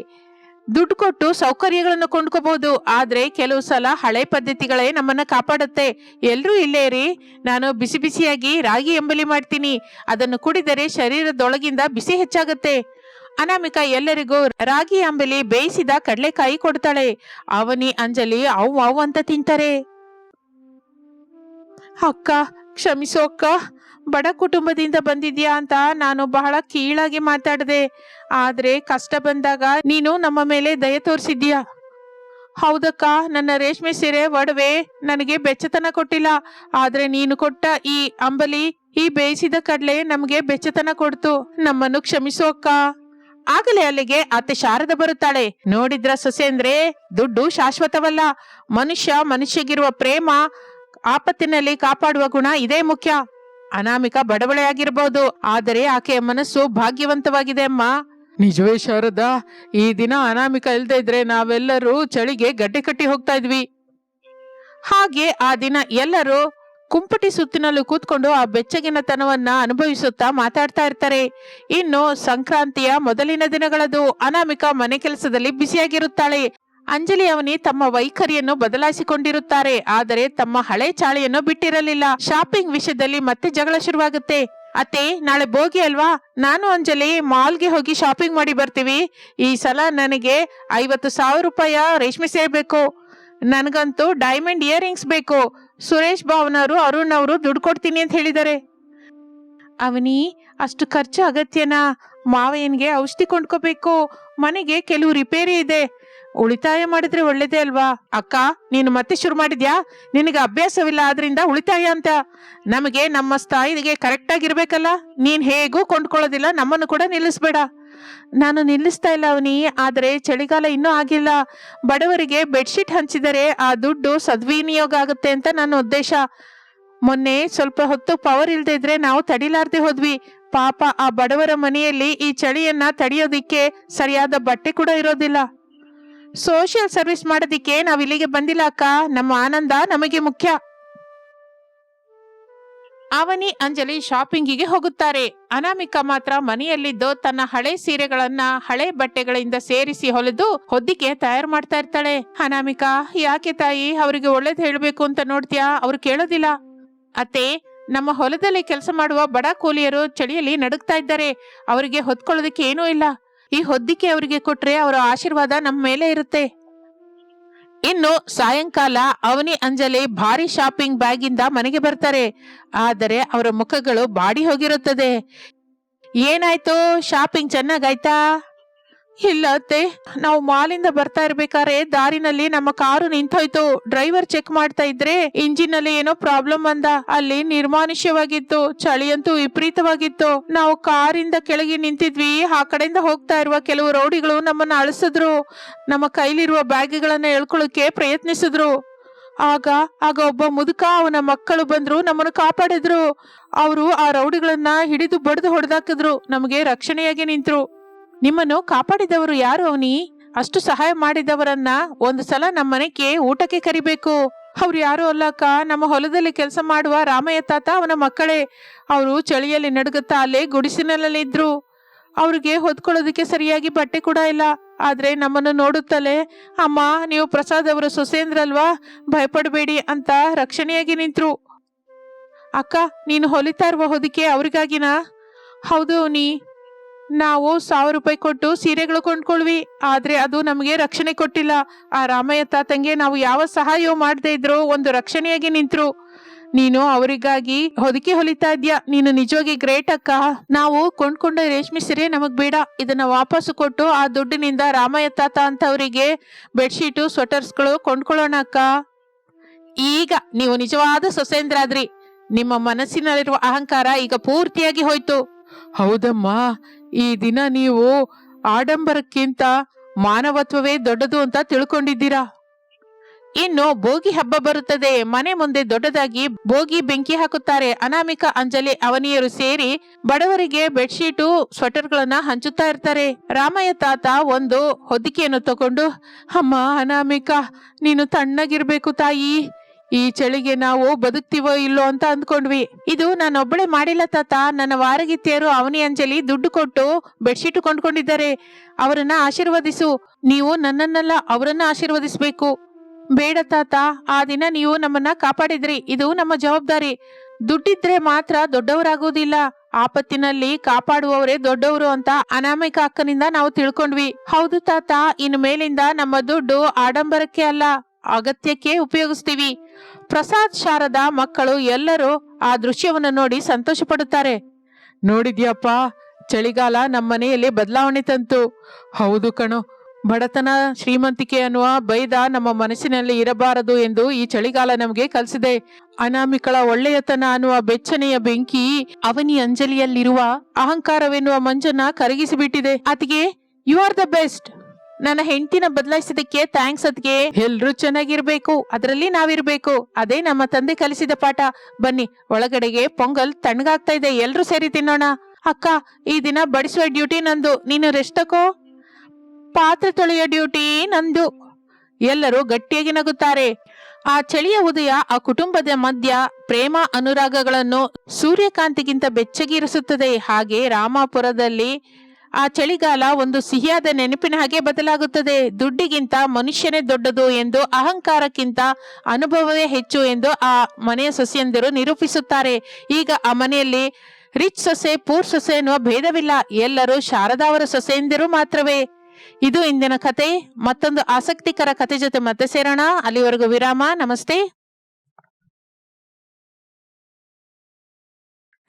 [SPEAKER 1] ದುಡ್ಡು ಕೊಟ್ಟು ಸೌಕರ್ಯಗಳನ್ನು ಕೊಂಡ್ಕೋಬಹುದು. ಆದ್ರೆ ಕೆಲವು ಸಲ ಹಳೆ ಪದ್ಧತಿಗಳೇ ನಮ್ಮನ್ನ ಕಾಪಾಡುತ್ತೆ. ಎಲ್ರೂ ಇಲ್ಲೇ ರೀ ನಾನು ಬಿಸಿ ಬಿಸಿಯಾಗಿ ರಾಗಿ ಎಂಬಲಿ ಮಾಡ್ತೀನಿ. ಅದನ್ನು ಕುಡಿದರೆ ಶರೀರದೊಳಗಿಂದ ಬಿಸಿ ಹೆಚ್ಚಾಗುತ್ತೆ. ಅನಾಮಿಕಾ ಎಲ್ಲರಿಗೂ ರಾಗಿ ಅಂಬಲಿ ಬೇಯಿಸಿದ ಕಡಲೆಕಾಯಿ ಕೊಡ್ತಾಳೆ. ಅವನಿ ಅಂಜಲಿ ಅವು ಅವು ಅಂತ ತಿಂತಾರೆ. ಅಕ್ಕ, ಕ್ಷಮಿಸೋ ಅಕ್ಕ. ಬಡ ಕುಟುಂಬದಿಂದ ಬಂದಿದ್ಯಾ ಅಂತ ನಾನು ಬಹಳ ಕೀಳಾಗಿ ಮಾತಾಡಿದೆ. ಆದ್ರೆ ಕಷ್ಟ ಬಂದಾಗ ನೀನು ನಮ್ಮ ಮೇಲೆ ದಯ ತೋರಿಸಿದ್ಯಾ ಹೌದಕ್ಕ, ನನ್ನ ರೇಷ್ಮೆ ಸೀರೆ ಒಡವೆ ನನಗೆ ಬೆಚ್ಚತನ ಕೊಟ್ಟಿಲ್ಲ. ಆದ್ರೆ ನೀನು ಕೊಟ್ಟ ಈ ಅಂಬಲಿ, ಈ ಬೇಯಿಸಿದ ಕಡಲೆ ನಮಗೆ ಬೆಚ್ಚತನ ಕೊಡ್ತು. ನಮ್ಮನ್ನು ಕ್ಷಮಿಸೋ ಅಕ್ಕ. ಆಗಲೇ ಅಲ್ಲಿಗೆ ಅತ್ತೆ ಶಾರದ ಬರುತ್ತಾಳೆ. ನೋಡಿದ್ರ ಸೊಸೆಂದ್ರೆ ದುಡ್ಡು ಶಾಶ್ವತವಲ್ಲ. ಮನುಷ್ಯ ಮನುಷ್ಯಗಿರುವ ಪ್ರೇಮ, ಆಪತ್ತಿನಲ್ಲಿ ಕಾಪಾಡುವ ಗುಣ ಇದೇ ಮುಖ್ಯ. ಅನಾಮಿಕ ಬಡವಳೆಯಾಗಿರ್ಬೋದು ಆದರೆ ಆಕೆಯ ಮನಸ್ಸು ಭಾಗ್ಯವಂತವಾಗಿದೆ ಅಮ್ಮ. ನಿಜವೇ ಶಾರದಾ ಈ ದಿನ ಅನಾಮಿಕ ಇಲ್ದೇ ಇದ್ರೆ ನಾವೆಲ್ಲರೂ ಚಳಿಗೆ ಗಡ್ಡೆ ಕಟ್ಟಿ ಹೋಗ್ತಾ ಇದ್ವಿ. ಹಾಗೆ ಆ ದಿನ ಎಲ್ಲರೂ ಕುಂಪಟಿ ಸುತ್ತಿನಲ್ಲೂ ಕೂತ್ಕೊಂಡು ಆ ಬೆಚ್ಚಗಿನ ತನವನ್ನ ಅನುಭವಿಸುತ್ತಾ ಮಾತಾಡ್ತಾ ಇರ್ತಾರೆ. ಇನ್ನು ಸಂಕ್ರಾಂತಿಯ ಮೊದಲಿನ ದಿನಗಳದು ಅನಾಮಿಕ ಮನೆ ಕೆಲಸದಲ್ಲಿ ಬಿಸಿಯಾಗಿರುತ್ತಾಳೆ ಅಂಜಲಿ ಅವನಿ ತಮ್ಮ ವೈಖರಿಯನ್ನು ಬದಲಾಯಿಸಿಕೊಂಡಿರುತ್ತಾರೆ, ಆದರೆ ತಮ್ಮ ಹಳೆ ಚಾಳಿಯನ್ನು ಬಿಟ್ಟಿರಲಿಲ್ಲ. ಶಾಪಿಂಗ್ ವಿಷಯದಲ್ಲಿ ಮತ್ತೆ ಜಗಳ ಶುರುವಾಗುತ್ತೆ. ಅತ್ತೆ, ನಾಳೆ ಬೋಗಿ ಅಲ್ವಾ? ನಾನು ಅಂಜಲಿ ಮಾಲ್ಗೆ ಹೋಗಿ ಶಾಪಿಂಗ್ ಮಾಡಿ ಬರ್ತೀವಿ. ಈ ಸಲ ನನಗೆ ಐವತ್ತು ಸಾವಿರ ರೂಪಾಯಿ ರೇಷ್ಮೆ ಸೀರೆ ಬೇಕು ನನಗಂತೂ ಡೈಮಂಡ್ ಇಯರಿಂಗ್ಸ್ ಬೇಕು. ಸುರೇಶ್ ಭಾವನವರು ಅರುಣ್ ಅವರು ದುಡ್ಡು ಕೊಡ್ತೀನಿ ಅಂತ ಹೇಳಿದ್ದಾರೆ. ಅವನಿ, ಅಷ್ಟು ಖರ್ಚು ಅಗತ್ಯನಾ? ಮಾವಯ್ಯನ್ಗೆ ಔಷಧಿ ಕೊಂಡ್ಕೋಬೇಕು. ಮನೆಗೆ ಕೆಲವು ರಿಪೇರಿ ಇದೆ. ಉಳಿತಾಯ ಮಾಡಿದ್ರೆ ಒಳ್ಳೇದೇ ಅಲ್ವಾ? ಅಕ್ಕ, ನೀನು ಮತ್ತೆ ಶುರು ಮಾಡಿದ್ಯಾ? ನಿನಗೆ ಅಭ್ಯಾಸವಿಲ್ಲ, ಆದ್ರಿಂದ ಉಳಿತಾಯ ಅಂತ. ನಮಗೆ ನಮ್ಮ ಸ್ಥಾಯಿಗೆ ಕರೆಕ್ಟ್ ಆಗಿರ್ಬೇಕಲ್ಲ ನೀನ್ ಹೇಗೂ ಕೊಂಡ್ಕೊಳ್ಳೋದಿಲ್ಲ, ನಮ್ಮನ್ನು ಕೂಡ ನಿಲ್ಲಿಸ್ಬೇಡ. ನಾನು ನಿಲ್ಲಿಸ್ತಾ ಇಲ್ಲ ಅವನಿ, ಆದ್ರೆ ಚಳಿಗಾಲ ಇನ್ನೂ ಆಗಿಲ್ಲ. ಬಡವರಿಗೆ ಬೆಡ್ಶೀಟ್ ಹಂಚಿದರೆ ಆ ದುಡ್ಡು ಸದ್ವಿನಿಯೋಗ ಆಗುತ್ತೆ ಅಂತ ನನ್ನ ಉದ್ದೇಶ. ಮೊನ್ನೆ ಸ್ವಲ್ಪ ಹೊತ್ತು ಪವರ್ ಇಲ್ಲದೆ ಇದ್ರೆ ನಾವು ತಡಿಲಾರ್ದೆ ಹೋದ್ವಿ. ಪಾಪ ಆ ಬಡವರ ಮನೆಯಲ್ಲಿ ಈ ಚಳಿಯನ್ನ ತಡೆಯೋದಿಕ್ಕೆ ಸರಿಯಾದ ಬಟ್ಟೆ ಕೂಡ ಇರೋದಿಲ್ಲ. ಸೋಷಿಯಲ್ ಸರ್ವಿಸ್ ಮಾಡೋದಿಕ್ಕೆ ನಾವ್ ಇಲ್ಲಿಗೆ ಬಂದಿಲ್ಲ ಅಕ್ಕ. ನಮ್ಮ ಆನಂದ ನಮಗೆ ಮುಖ್ಯ. ಅವನಿ ಅಂಜಲಿ ಶಾಪಿಂಗಿಗೆ ಹೋಗುತ್ತಾರೆ. ಅನಾಮಿಕಾ ಮಾತ್ರ ಮನೆಯಲ್ಲಿದ್ದು ತನ್ನ ಹಳೆ ಸೀರೆಗಳನ್ನ ಹಳೆ ಬಟ್ಟೆಗಳಿಂದ ಸೇರಿಸಿ ಹೊಲಿದು ಹೊದ್ದಿಕೆ ತಯಾರು ಮಾಡ್ತಾ ಇರ್ತಾಳೆ. ಅನಾಮಿಕಾ, ಯಾಕೆ ತಾಯಿ, ಅವರಿಗೆ ಒಳ್ಳೇದು ಹೇಳಬೇಕು ಅಂತ ನೋಡ್ತೀಯಾ? ಅವ್ರು ಕೇಳೋದಿಲ್ಲ. ಅತ್ತೆ, ನಮ್ಮ ಹೊಲದಲ್ಲಿ ಕೆಲಸ ಮಾಡುವ ಬಡ ಕೂಲಿಯರು ಚಳಿಯಲ್ಲಿ ನಡುಗ್ತಾ ಇದ್ದಾರೆ. ಅವರಿಗೆ ಹೊತ್ಕೊಳ್ಳೋದಕ್ಕೆ ಏನೂ ಇಲ್ಲ. ಈ ಹೊದ್ದಿಕೆ ಅವರಿಗೆ ಕೊಟ್ರೆ ಅವರ ಆಶೀರ್ವಾದ ನಮ್ಮ ಮೇಲೆ ಇರುತ್ತೆ. ಇನ್ನು ಸಾಯಂಕಾಲ ಅವನಿ ಅಂಜಲಿ ಭಾರಿ ಶಾಪಿಂಗ್ ಬ್ಯಾಗ್ ಇಂದ ಮನೆಗೆ ಬರ್ತಾರೆ. ಆದರೆ ಅವರ ಮುಖಗಳು ಬಾಡಿ ಹೋಗಿರುತ್ತದೆ. ಏನಾಯ್ತು? ಶಾಪಿಂಗ್ ಚೆನ್ನಾಗಾಯ್ತಾ? ಇಲ್ಲ ಅತ್ತೆ. ನಾವು ಮಾಲಿಂದ ಬರ್ತಾ ಇರ್ಬೇಕಾದ್ರೆ ದಾರಿನಲ್ಲಿ ನಮ್ಮ ಕಾರು ನಿಂತೋಯ್ತು. ಡ್ರೈವರ್ ಚೆಕ್ ಮಾಡ್ತಾ ಇದ್ರೆ ಇಂಜಿನ್ ಅಲ್ಲಿ ಏನೋ ಪ್ರಾಬ್ಲಮ್ ಅಂದ. ಅಲ್ಲಿ ನಿರ್ಮಾನುಷ್ಯವಾಗಿತ್ತು. ಚಳಿಯಂತೂ ವಿಪರೀತವಾಗಿತ್ತು. ನಾವು ಕಾರಿಂದ ಕೆಳಗೆ ನಿಂತಿದ್ವಿ. ಆ ಕಡೆಯಿಂದ ಹೋಗ್ತಾ ಇರುವ ಕೆಲವು ರೌಡಿಗಳು ನಮ್ಮನ್ನ ಅಳಿಸಿದ್ರು. ನಮ್ಮ ಕೈಲಿರುವ ಬ್ಯಾಗ್ಗಳನ್ನ ಎಳ್ಕೊಳ್ಳೋಕೆ ಪ್ರಯತ್ನಿಸಿದ್ರು. ಆಗ ಆಗ ಒಬ್ಬ ಮುದುಕ ಅವನ ಮಕ್ಕಳು ಬಂದ್ರು. ನಮ್ಮನ್ನು ಕಾಪಾಡಿದ್ರು. ಅವರು ಆ ರೌಡಿಗಳನ್ನ ಹಿಡಿದು ಬಡಿದು ಹೊಡೆದಾಕಿದ್ರು. ನಮಗೆ ರಕ್ಷಣೆಯಾಗಿ ನಿಂತ್ರು. ನಿಮ್ಮನ್ನು ಕಾಪಾಡಿದವರು ಯಾರು ಅವನಿ? ಅಷ್ಟು ಸಹಾಯ ಮಾಡಿದವರನ್ನ ಒಂದು ಸಲ ನಮ್ಮ ಮನೆಗೆ ಊಟಕ್ಕೆ ಕರಿಬೇಕು. ಅವ್ರು ಯಾರು ಅಲ್ಲಕ್ಕ ನಮ್ಮ ಹೊಲದಲ್ಲಿ ಕೆಲಸ ಮಾಡುವ ರಾಮಯ್ಯ ತಾತ ಅವನ ಮಕ್ಕಳೇ. ಅವರು ಚಳಿಯಲ್ಲಿ ನಡುಗುತ್ತಾ ಅಲ್ಲೇ ಗುಡಿಸಿನಲ್ಲಿ ಇದ್ರು ಅವ್ರಿಗೆ ಹೊದ್ಕೊಳ್ಳೋದಕ್ಕೆ ಸರಿಯಾಗಿ ಬಟ್ಟೆ ಕೂಡ ಇಲ್ಲ. ಆದ್ರೆ ನಮ್ಮನ್ನು ನೋಡುತ್ತಲೇ, ಅಮ್ಮ, ನೀವು ಪ್ರಸಾದ್ ಅವರು ಅಲ್ವಾ? ಭಯಪಡಬೇಡಿ ಅಂತ ರಕ್ಷಣೆಯಾಗಿ ನಿಂತರು. ಅಕ್ಕ, ನೀನು ಹೊಲಿತಾ ಇರುವ ಹೊದಿಕೆ ಅವ್ರಿಗಾಗಿನಾ? ಹೌದು ನೀ ನಾವು ಸಾವಿರ ರೂಪಾಯಿ ಕೊಟ್ಟು ಸೀರೆಗಳು ಕೊಂಡ್ಕೊಳ್ವಿ. ಆದ್ರೆ ಅದು ನಮಗೆ ರಕ್ಷಣೆ ಕೊಟ್ಟಿಲ್ಲ. ಆ ರಾಮಯ್ಯ ತಾತಂಗೆ ನಾವು ಯಾವ ಸಹಾಯ ಮಾಡದೇ ಇದ್ರು ಒಂದು ರಕ್ಷಣೆಯಾಗಿ ನಿಂತ್ರು. ನೀನು ಅವರಿಗಾಗಿ ಹೊದಿಕೆ ಹೊಲಿತಾ ಇದ್ಯಾ? ನೀನು ನಿಜವಾಗಿ ಗ್ರೇಟ್ ಅಕ್ಕ. ನಾವು ಕೊಂಡ್ಕೊಂಡ ರೇಷ್ಮೆ ಸೀರೆ ನಮಗ್ ಬೇಡ. ಇದನ್ನ ವಾಪಸ್ಸು ಕೊಟ್ಟು ಆ ದುಡ್ಡಿನಿಂದ ರಾಮಯ್ಯ ತಾತ ಅಂತವರಿಗೆ ಬೆಡ್ಶೀಟು, ಸ್ವೆಟರ್ಸ್ಗಳು ಕೊಂಡ್ಕೊಳ್ಳೋಣ ಅಕ್ಕ. ಈಗ ನೀವು ನಿಜವಾದ ಸೊಸೇಂದ್ರಾದ್ರಿ. ನಿಮ್ಮ ಮನಸ್ಸಿನಲ್ಲಿರುವ ಅಹಂಕಾರ ಈಗ ಪೂರ್ತಿಯಾಗಿ ಹೋಯ್ತು. ಹೌದಮ್ಮ. ಈ ದಿನ ನೀವು ಆಡಂಬರಕ್ಕಿಂತ ಮಾನವತ್ವವೇ ದೊಡ್ಡದು ಅಂತ ತಿಳ್ಕೊಂಡಿದ್ದೀರಾ? ಇನ್ನು ಭೋಗಿ ಹಬ್ಬ ಬರುತ್ತದೆ. ಮನೆ ಮುಂದೆ ದೊಡ್ಡದಾಗಿ ಭೋಗಿ ಬೆಂಕಿ ಹಾಕುತ್ತಾರೆ. ಅನಾಮಿಕ ಅಂಜಲಿ ಅವನಿಯರು ಸೇರಿ ಬಡವರಿಗೆ ಬೆಡ್ಶೀಟು, ಸ್ವೆಟರ್ಗಳನ್ನ ಹಂಚುತ್ತಾ ಇರ್ತಾರೆ. ರಾಮಯ್ಯ ತಾತ ಒಂದು ಹೊದಿಕೆಯನ್ನು ತಗೊಂಡು, ಅಮ್ಮ, ಅನಾಮಿಕ, ನೀನು ತಣ್ಣಗಿರ್ಬೇಕು ತಾಯಿ. ಈ ಚಳಿಗೆ ನಾವು ಬದುಕ್ತಿವೋ ಇಲ್ಲೋ ಅಂತ ಅಂದ್ಕೊಂಡ್ವಿ. ಇದು ನಾನೊಬ್ಬಳೆ ಮಾಡಿಲ್ಲ ತಾತ. ನನ್ನ ವಾರಗಿತ್ತಿಯರು ಅವನಿ ಅಂಜಲಿ ದುಡ್ಡು ಕೊಟ್ಟು ಬೆಡ್ಶೀಟ್ ಕೊಂಡ್ಕೊಂಡಿದ್ದಾರೆ. ಅವರನ್ನ ಆಶೀರ್ವದಿಸು. ನೀವು ನನ್ನನ್ನೆಲ್ಲ, ಅವರನ್ನ ಆಶೀರ್ವದಿಸ್ಬೇಕು. ಬೇಡ ತಾತ. ಆ ದಿನ ನೀವು ನಮ್ಮನ್ನ ಕಾಪಾಡಿದ್ರಿ. ಇದು ನಮ್ಮ ಜವಾಬ್ದಾರಿ. ದುಡ್ಡಿದ್ರೆ ಮಾತ್ರ ದೊಡ್ಡವರಾಗೋದಿಲ್ಲ ಆಪತ್ತಿನಲ್ಲಿ ಕಾಪಾಡುವವರೇ ದೊಡ್ಡವರು ಅಂತ ಅನಾಮಿಕ ಅಕ್ಕನಿಂದ ನಾವು ತಿಳ್ಕೊಂಡ್ವಿ. ಹೌದು ತಾತ. ಇನ್ನು ಮೇಲಿಂದ ನಮ್ಮ ದುಡ್ಡು ಆಡಂಬರಕ್ಕೆ ಅಲ್ಲ. ಅಗತ್ಯಕ್ಕೆ ಉಪಯೋಗಿಸ್ತೀವಿ. ಪ್ರಸಾದ್, ಶಾರದ ಮಕ್ಕಳು ಎಲ್ಲರೂ ಆ ದೃಶ್ಯವನ್ನು ನೋಡಿ ಸಂತೋಷ ಪಡುತ್ತಾರೆ ನೋಡಿದ್ಯಪ್ಪ, ಚಳಿಗಾಲ ನಮ್ಮ ಮನೆಯಲ್ಲಿ ಬದಲಾವಣೆ ತಂತು. ಹೌದು ಕಣೋ, ಬಡತನ ಶ್ರೀಮಂತಿಕೆ ಅನ್ನುವ ಬೈದ ನಮ್ಮ ಮನಸ್ಸಿನಲ್ಲಿ ಇರಬಾರದು ಎಂದು ಈ ಚಳಿಗಾಲ ನಮಗೆ ಕಲಿಸಿದೆ. ಅನಾಮಿಕಳ ಒಳ್ಳೆಯತನ ಅನ್ನುವ ಬೆಚ್ಚನೆಯ ಬೆಂಕಿ ಅವನಿ ಅಂಜಲಿಯಲ್ಲಿರುವ ಅಹಂಕಾರವೆನ್ನುವ ಮಂಜನ್ನ ಕರಗಿಸಿಬಿಟ್ಟಿದೆ. ಅತಿಗೆ ಯು ಆರ್ ದ ಬೆಸ್ಟ್ ನನ್ನ ಹೆಂಡತಿನ ಬದಲಾಯಿಸಿದಕ್ಕೆ ಥ್ಯಾಂಕ್ಸ್ ಅದ್ಗೆ ಎಲ್ರೂ ಚೆನ್ನಾಗಿರ್ಬೇಕು, ಅದರಲ್ಲಿ ನಾವಿರ್ಬೇಕು. ಅದೇ ನಮ್ಮ ತಂದೆ ಕಲಿಸಿದ ಪಾಠ. ಬನ್ನಿ, ಒಳಗಡೆಗೆ ಪೊಂಗಲ್ ತಣ್ಣಗಾಗ್ತಾ ಇದೆ, ಎಲ್ರೂ ಸೇರಿ ತಿನ್ನೋಣ. ಅಕ್ಕ, ಈ ದಿನ ಬಡಿಸುವ ಡ್ಯೂಟಿ ನಂದು, ನೀನು ರೆಸ್ಟ್ ಪಾತ್ರೆ ತೊಳೆಯ ಡ್ಯೂಟಿ ನಂದು. ಎಲ್ಲರೂ ಗಟ್ಟಿಯಾಗಿ ನಗುತ್ತಾರೆ. ಆ ಚಳಿಯ ಉದಯ, ಆ ಕುಟುಂಬದ ಮಧ್ಯ ಪ್ರೇಮ ಅನುರಾಗಗಳನ್ನು ಸೂರ್ಯಕಾಂತಿಗಿಂತ ಬೆಚ್ಚಗಿರಿಸುತ್ತದೆ. ಹಾಗೆ ರಾಮಾಪುರದಲ್ಲಿ ಆ ಚಳಿಗಾಲ ಒಂದು ಸಿಹಿಯಾದ ನೆನಪಿನ ಹಾಗೆ ಬದಲಾಗುತ್ತದೆ. ದುಡ್ಡಿಗಿಂತ ಮನುಷ್ಯನೇ ದೊಡ್ಡದು ಎಂದು ಅಹಂಕಾರಕ್ಕಿಂತ ಅನುಭವವೇ ಹೆಚ್ಚು ಎಂದು ಆ ಮನೆಯ ಸೊಸೆಯಂದಿರು ನಿರೂಪಿಸುತ್ತಾರೆ. ಈಗ ಆ ಮನೆಯಲ್ಲಿ ರಿಚ್ ಸೊಸೆ, ಪೂರ್ ಸೊಸೆ ಎನ್ನುವ ಭೇದವಿಲ್ಲ. ಎಲ್ಲರೂ ಶಾರದಾವರ ಸೊಸೆಯಂದಿರು ಮಾತ್ರವೇ. ಇದು ಇಂದಿನ ಕತೆ. ಮತ್ತೊಂದು ಆಸಕ್ತಿಕರ ಕತೆ ಜೊತೆ ಮತ್ತೆ ಸೇರೋಣ. ಅಲ್ಲಿವರೆಗೂ ವಿರಾಮ. ನಮಸ್ತೆ.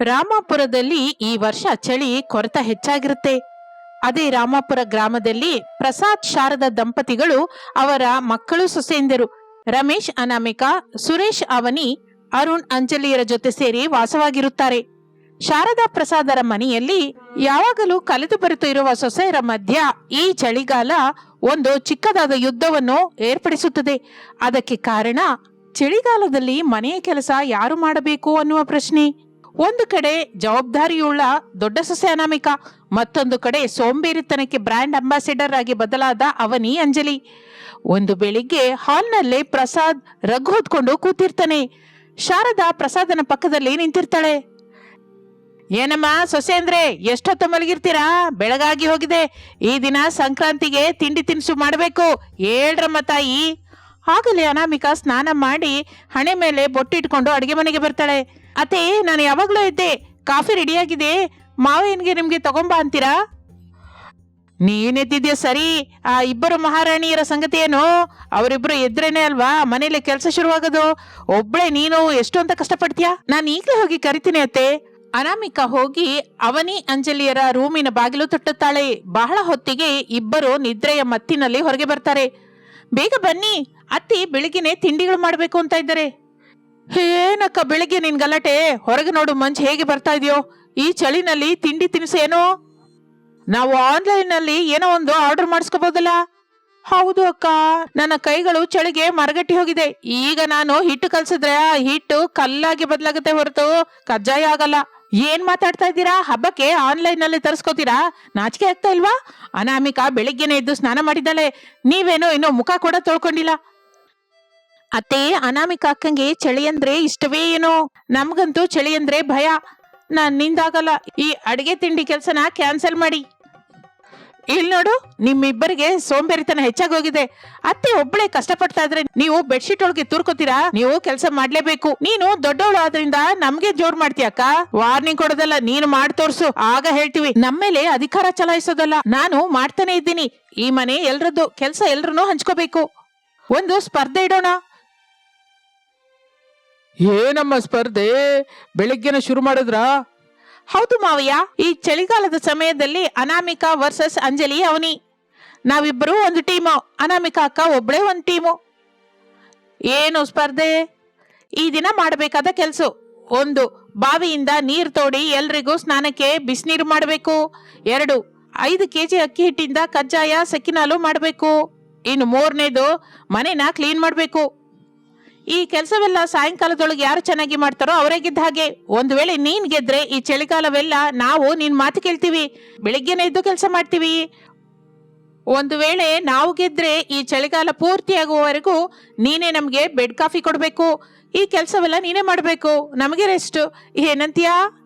[SPEAKER 1] ರಾಮಾಪುರದಲ್ಲಿ ಈ ವರ್ಷ ಚಳಿ ಕೊರತ ಹೆಚ್ಚಾಗಿರುತ್ತೆ. ಅದೇ ರಾಮಾಪುರ ಗ್ರಾಮದಲ್ಲಿ ಪ್ರಸಾದ್ ಶಾರದ ದಂಪತಿಗಳು ಅವರ ಮಕ್ಕಳು ಸೊಸೆಯಂದರು. ರಮೇಶ್ ಅನಾಮಿಕಾ, ಸುರೇಶ್ ಅವನಿ, ಅರುಣ್ ಅಂಜಲಿಯರ ಜೊತೆ ಸೇರಿ ವಾಸವಾಗಿರುತ್ತಾರೆ. ಶಾರದಾ ಪ್ರಸಾದರ ಮನೆಯಲ್ಲಿ ಯಾವಾಗಲೂ ಕಲೆದು ಬರುತ್ತಿರುವ ಸೊಸೆಯರ ಮಧ್ಯ ಈ ಚಳಿಗಾಲ ಒಂದು ಚಿಕ್ಕದಾದ ಯುದ್ಧವನ್ನು ಏರ್ಪಡಿಸುತ್ತದೆ. ಅದಕ್ಕೆ ಕಾರಣ, ಚಳಿಗಾಲದಲ್ಲಿ ಮನೆಯ ಕೆಲಸ ಯಾರು ಮಾಡಬೇಕು ಅನ್ನುವ ಪ್ರಶ್ನೆ. ಒಂದು ಕಡೆ ಜವಾಬ್ದಾರಿಯುಳ್ಳ ದೊಡ್ಡ ಸೊಸೆ ಅನಾಮಿಕ, ಮತ್ತೊಂದು ಕಡೆ ಸೋಂಬೇರಿತನಕ್ಕೆ ಬ್ರ್ಯಾಂಡ್ ಅಂಬಾಸಿಡರ್ ಆಗಿ ಬದಲಾದ ಅವನಿ ಅಂಜಲಿ. ಒಂದು ಬೆಳಿಗ್ಗೆ ಹಾಲ್ನಲ್ಲೇ ಪ್ರಸಾದ್ ರಘು ಹೊತ್ಕೊಂಡು ಕೂತಿರ್ತಾನೆ. ಶಾರದಾ ಪ್ರಸಾದನ ಪಕ್ಕದಲ್ಲಿ ನಿಂತಿರ್ತಾಳೆ. ಏನಮ್ಮ ಸೊಸೆ ಅಂದ್ರೆ ಎಷ್ಟೊತ್ತು ಮಲಗಿರ್ತೀರಾ? ಬೆಳಗಾಗಿ ಹೋಗಿದೆ. ಈ ದಿನ ಸಂಕ್ರಾಂತಿಗೆ ತಿಂಡಿ ತಿನಿಸು ಮಾಡಬೇಕು ಹೇಳ್ರಮ್ಮ ತಾಯಿ. ಆಗಲೇ ಅನಾಮಿಕಾ ಸ್ನಾನ ಮಾಡಿ ಹಣೆ ಮೇಲೆ ಬೊಟ್ಟಿಟ್ಕೊಂಡು ಅಡುಗೆ ಮನೆಗೆ ಬರ್ತಾಳೆ. ಅತ್ತೆ, ನಾನು ಯಾವಾಗಲೂ ಇದ್ದೆ ಕಾಫಿ ರೆಡಿಯಾಗಿದೆ, ಮಾವೇನಿಗೆ ನಿಮಗೆ ತಗೊಂಬ ಅಂತೀರಾ? ನೀನೆದ್ದಿದ್ಯಾ ಸರಿ, ಆ ಇಬ್ಬರು ಮಹಾರಾಣಿಯರ ಸಂಗತಿ ಏನು ಅವರಿಬ್ಬರು ಎದ್ರೇನೆ ಅಲ್ವಾ? ಮನೇಲಿ ಕೆಲಸ ಶುರುವಾಗೋದು. ಒಬ್ಳೆ ನೀನು ಎಷ್ಟು ಅಂತ ಕಷ್ಟಪಡ್ತೀಯಾ? ನಾನು ಈಗಲೇ ಹೋಗಿ ಕರಿತೀನಿ ಅತ್ತೆ. ಅನಾಮಿಕಾ ಹೋಗಿ ಅವನಿ ಅಂಜಲಿಯರ ರೂಮಿನ ಬಾಗಿಲು ತಟ್ಟುತ್ತಾಳೆ. ಬಹಳ ಹೊತ್ತಿಗೆ ಇಬ್ಬರು ನಿದ್ರೆಯ ಮತ್ತಿನಲ್ಲಿ ಹೊರಗೆ ಬರ್ತಾರೆ. ಬೇಗ ಬನ್ನಿ, ಅತ್ತಿ ಬೆಳಿಗ್ಗೆನೆ ತಿಂಡಿಗಳು ಮಾಡಬೇಕು ಅಂತ ಇದ್ದಾರೆ. ಏನಕ್ಕ ಬೆಳಿಗ್ಗೆ ನಿನ್ ಗಲಾಟೆ? ಹೊರಗೆ ನೋಡು ಮಂಜು ಹೇಗೆ ಬರ್ತಾ ಇದೆಯೋ? ಈ ಚಳಿನಲ್ಲಿ ತಿಂಡಿ ತಿನಿಸು ಏನೋ ನಾವು ಆನ್ಲೈನ್ನಲ್ಲಿ ಏನೋ ಒಂದು ಆರ್ಡರ್ ಮಾಡಿಸ್ಕೋಬಹುದಲ್ಲ ಹೌದು ಅಕ್ಕ. ನನ್ನ ಕೈಗಳು ಚಳಿಗೆ ಮರಗಟ್ಟಿ ಹೋಗಿದೆ. ಈಗ ನಾನು ಹಿಟ್ಟು ಕಲ್ಸಿದ್ರೆ ಆ ಹಿಟ್ಟು ಕಲ್ಲಾಗಿ ಬದಲಾಗುತ್ತೆ ಹೊರತು ಕಜ್ಜಾಯ ಆಗಲ್ಲ. ಏನ್ ಮಾತಾಡ್ತಾ ಇದ್ದೀರಾ? ಹಬ್ಬಕ್ಕೆ ಆನ್ಲೈನ್ನಲ್ಲಿ ತರಿಸ್ಕೋತೀರಾ? ನಾಚಿಕೆ ಆಗ್ತಾ ಇಲ್ವಾ? ಅನಾಮಿಕಾ ಬೆಳಿಗ್ಗೆನೆ ಎದ್ದು ಸ್ನಾನ ಮಾಡಿದ್ದಾಳೆ. ನೀವೇನೋ ಇನ್ನು ಮುಖ ಕೂಡ ತೊಳ್ಕೊಂಡಿಲ್ಲ. ಅತ್ತೆ, ಅನಾಮಿಕ ಅಕ್ಕಂಗೆ ಚಳಿ ಅಂದ್ರೆ ಇಷ್ಟವೇ ಏನೋ? ನಮ್ಗಂತೂ ಚಳಿ ಅಂದ್ರೆ ಭಯ. ನಾನ್ ನಿಂದಾಗಲ್ಲ. ಈ ಅಡಿಗೆ ತಿಂಡಿ ಕೆಲ್ಸನ ಕ್ಯಾನ್ಸಲ್ ಮಾಡಿ. ಇಲ್ ನೋಡು, ನಿಮ್ಮಿಬ್ಬರಿಗೆ ಸೋಂಬೇರಿತನ ಹೆಚ್ಚಾಗಿ ಹೋಗಿದೆ. ಅತ್ತೆ ಒಬ್ಬಳೆ ಕಷ್ಟಪಡ್ತಾ ಇದ್ರೆ ನೀವು ಬೆಡ್ಶೀಟ್ ಒಳಗೆ ತೂರ್ಕೋತೀರಾ? ನೀವು ಕೆಲಸ ಮಾಡ್ಲೇಬೇಕು. ನೀನು ದೊಡ್ಡವಳು ಆದ್ರಿಂದ ನಮ್ಗೆ ಜೋರ್ ಮಾಡ್ತೀಯಕ್ಕ ವಾರ್ನಿಂಗ್ ಕೊಡೋದಲ್ಲ, ನೀನು ಮಾಡಿ ತೋರ್ಸು. ಆಗ ಹೇಳ್ತೀವಿ. ನಮ್ಮೇಲೆ ಅಧಿಕಾರ ಚಲಾಯಿಸೋದಲ್ಲ. ನಾನು ಮಾಡ್ತಾನೆ ಇದ್ದೀನಿ. ಈ ಮನೆ ಎಲ್ರದ್ದು. ಕೆಲಸ ಎಲ್ರನ್ನೂ ಹಂಚ್ಕೋಬೇಕು. ಒಂದು ಸ್ಪರ್ಧೆ ಇಡೋಣ.
[SPEAKER 2] ಏನಮ್ಮ ಸ್ಪರ್ಧೆ, ಬೆಳಿಗ್ಗೆನ ಶುರು ಮಾಡಿದ್ರಾ?
[SPEAKER 1] ಹೌದು ಮಾವಯ್ಯ, ಈ ಚಳಿಗಾಲದ ಸಮಯದಲ್ಲಿ ಅನಾಮಿಕಾ ವರ್ಸಸ್ ಅಂಜಲಿ ಅವನಿ. ನಾವಿಬ್ಬರು ಒಂದು ಟೀಮು, ಅನಾಮಿಕಾ ಅಕ್ಕ ಒಬ್ಬಳೇ ಒಂದು ಟೀಮು. ಏನು ಸ್ಪರ್ಧೆ? ಈ ದಿನ ಮಾಡಬೇಕಾದ ಕೆಲಸ. ಒಂದು, ಬಾವಿಯಿಂದ ನೀರು ತೋಡಿ ಎಲ್ರಿಗೂ ಸ್ನಾನಕ್ಕೆ ಬಿಸಿನೀರು ಮಾಡಬೇಕು. ಎರಡು, ಐದು ಕೆಜಿ ಅಕ್ಕಿ ಹಿಟ್ಟಿಂದ ಕಜ್ಜಾಯ ಸಕ್ಕಿನಾಲು ಮಾಡಬೇಕು. ಇನ್ನು ಮೂರನೇದು ಮನೆನ ಕ್ಲೀನ್ ಮಾಡಬೇಕು. ಈ ಕೆಲಸವೆಲ್ಲ ಸಾಯಂಕಾಲದೊಳಗೆ ಯಾರು ಚೆನ್ನಾಗಿ ಮಾಡ್ತಾರೋ ಅವರೇ ಗೆದ್ದ ಹಾಗೆ. ಒಂದು ವೇಳೆ ನೀನ್ ಗೆದ್ರೆ ಈ ಚಳಿಗಾಲವೆಲ್ಲ ನಾವು ನಿನ್ ಮಾತು ಕೇಳ್ತೀವಿ. ಬೆಳಿಗ್ಗೆನೆ ಇದ್ದು ಕೆಲಸ ಮಾಡ್ತೀವಿ. ಒಂದು ವೇಳೆ ನಾವು ಗೆದ್ರೆ ಈ ಚಳಿಗಾಲ ಪೂರ್ತಿಯಾಗುವವರೆಗೂ ನೀನೇ ನಮಗೆ ಬೆಡ್ ಕಾಫಿ ಕೊಡಬೇಕು. ಈ ಕೆಲಸವೆಲ್ಲ ನೀನೇ ಮಾಡಬೇಕು. ನಮಗೆ ರೆಸ್ಟ್ ಏನಂತೀಯಾ?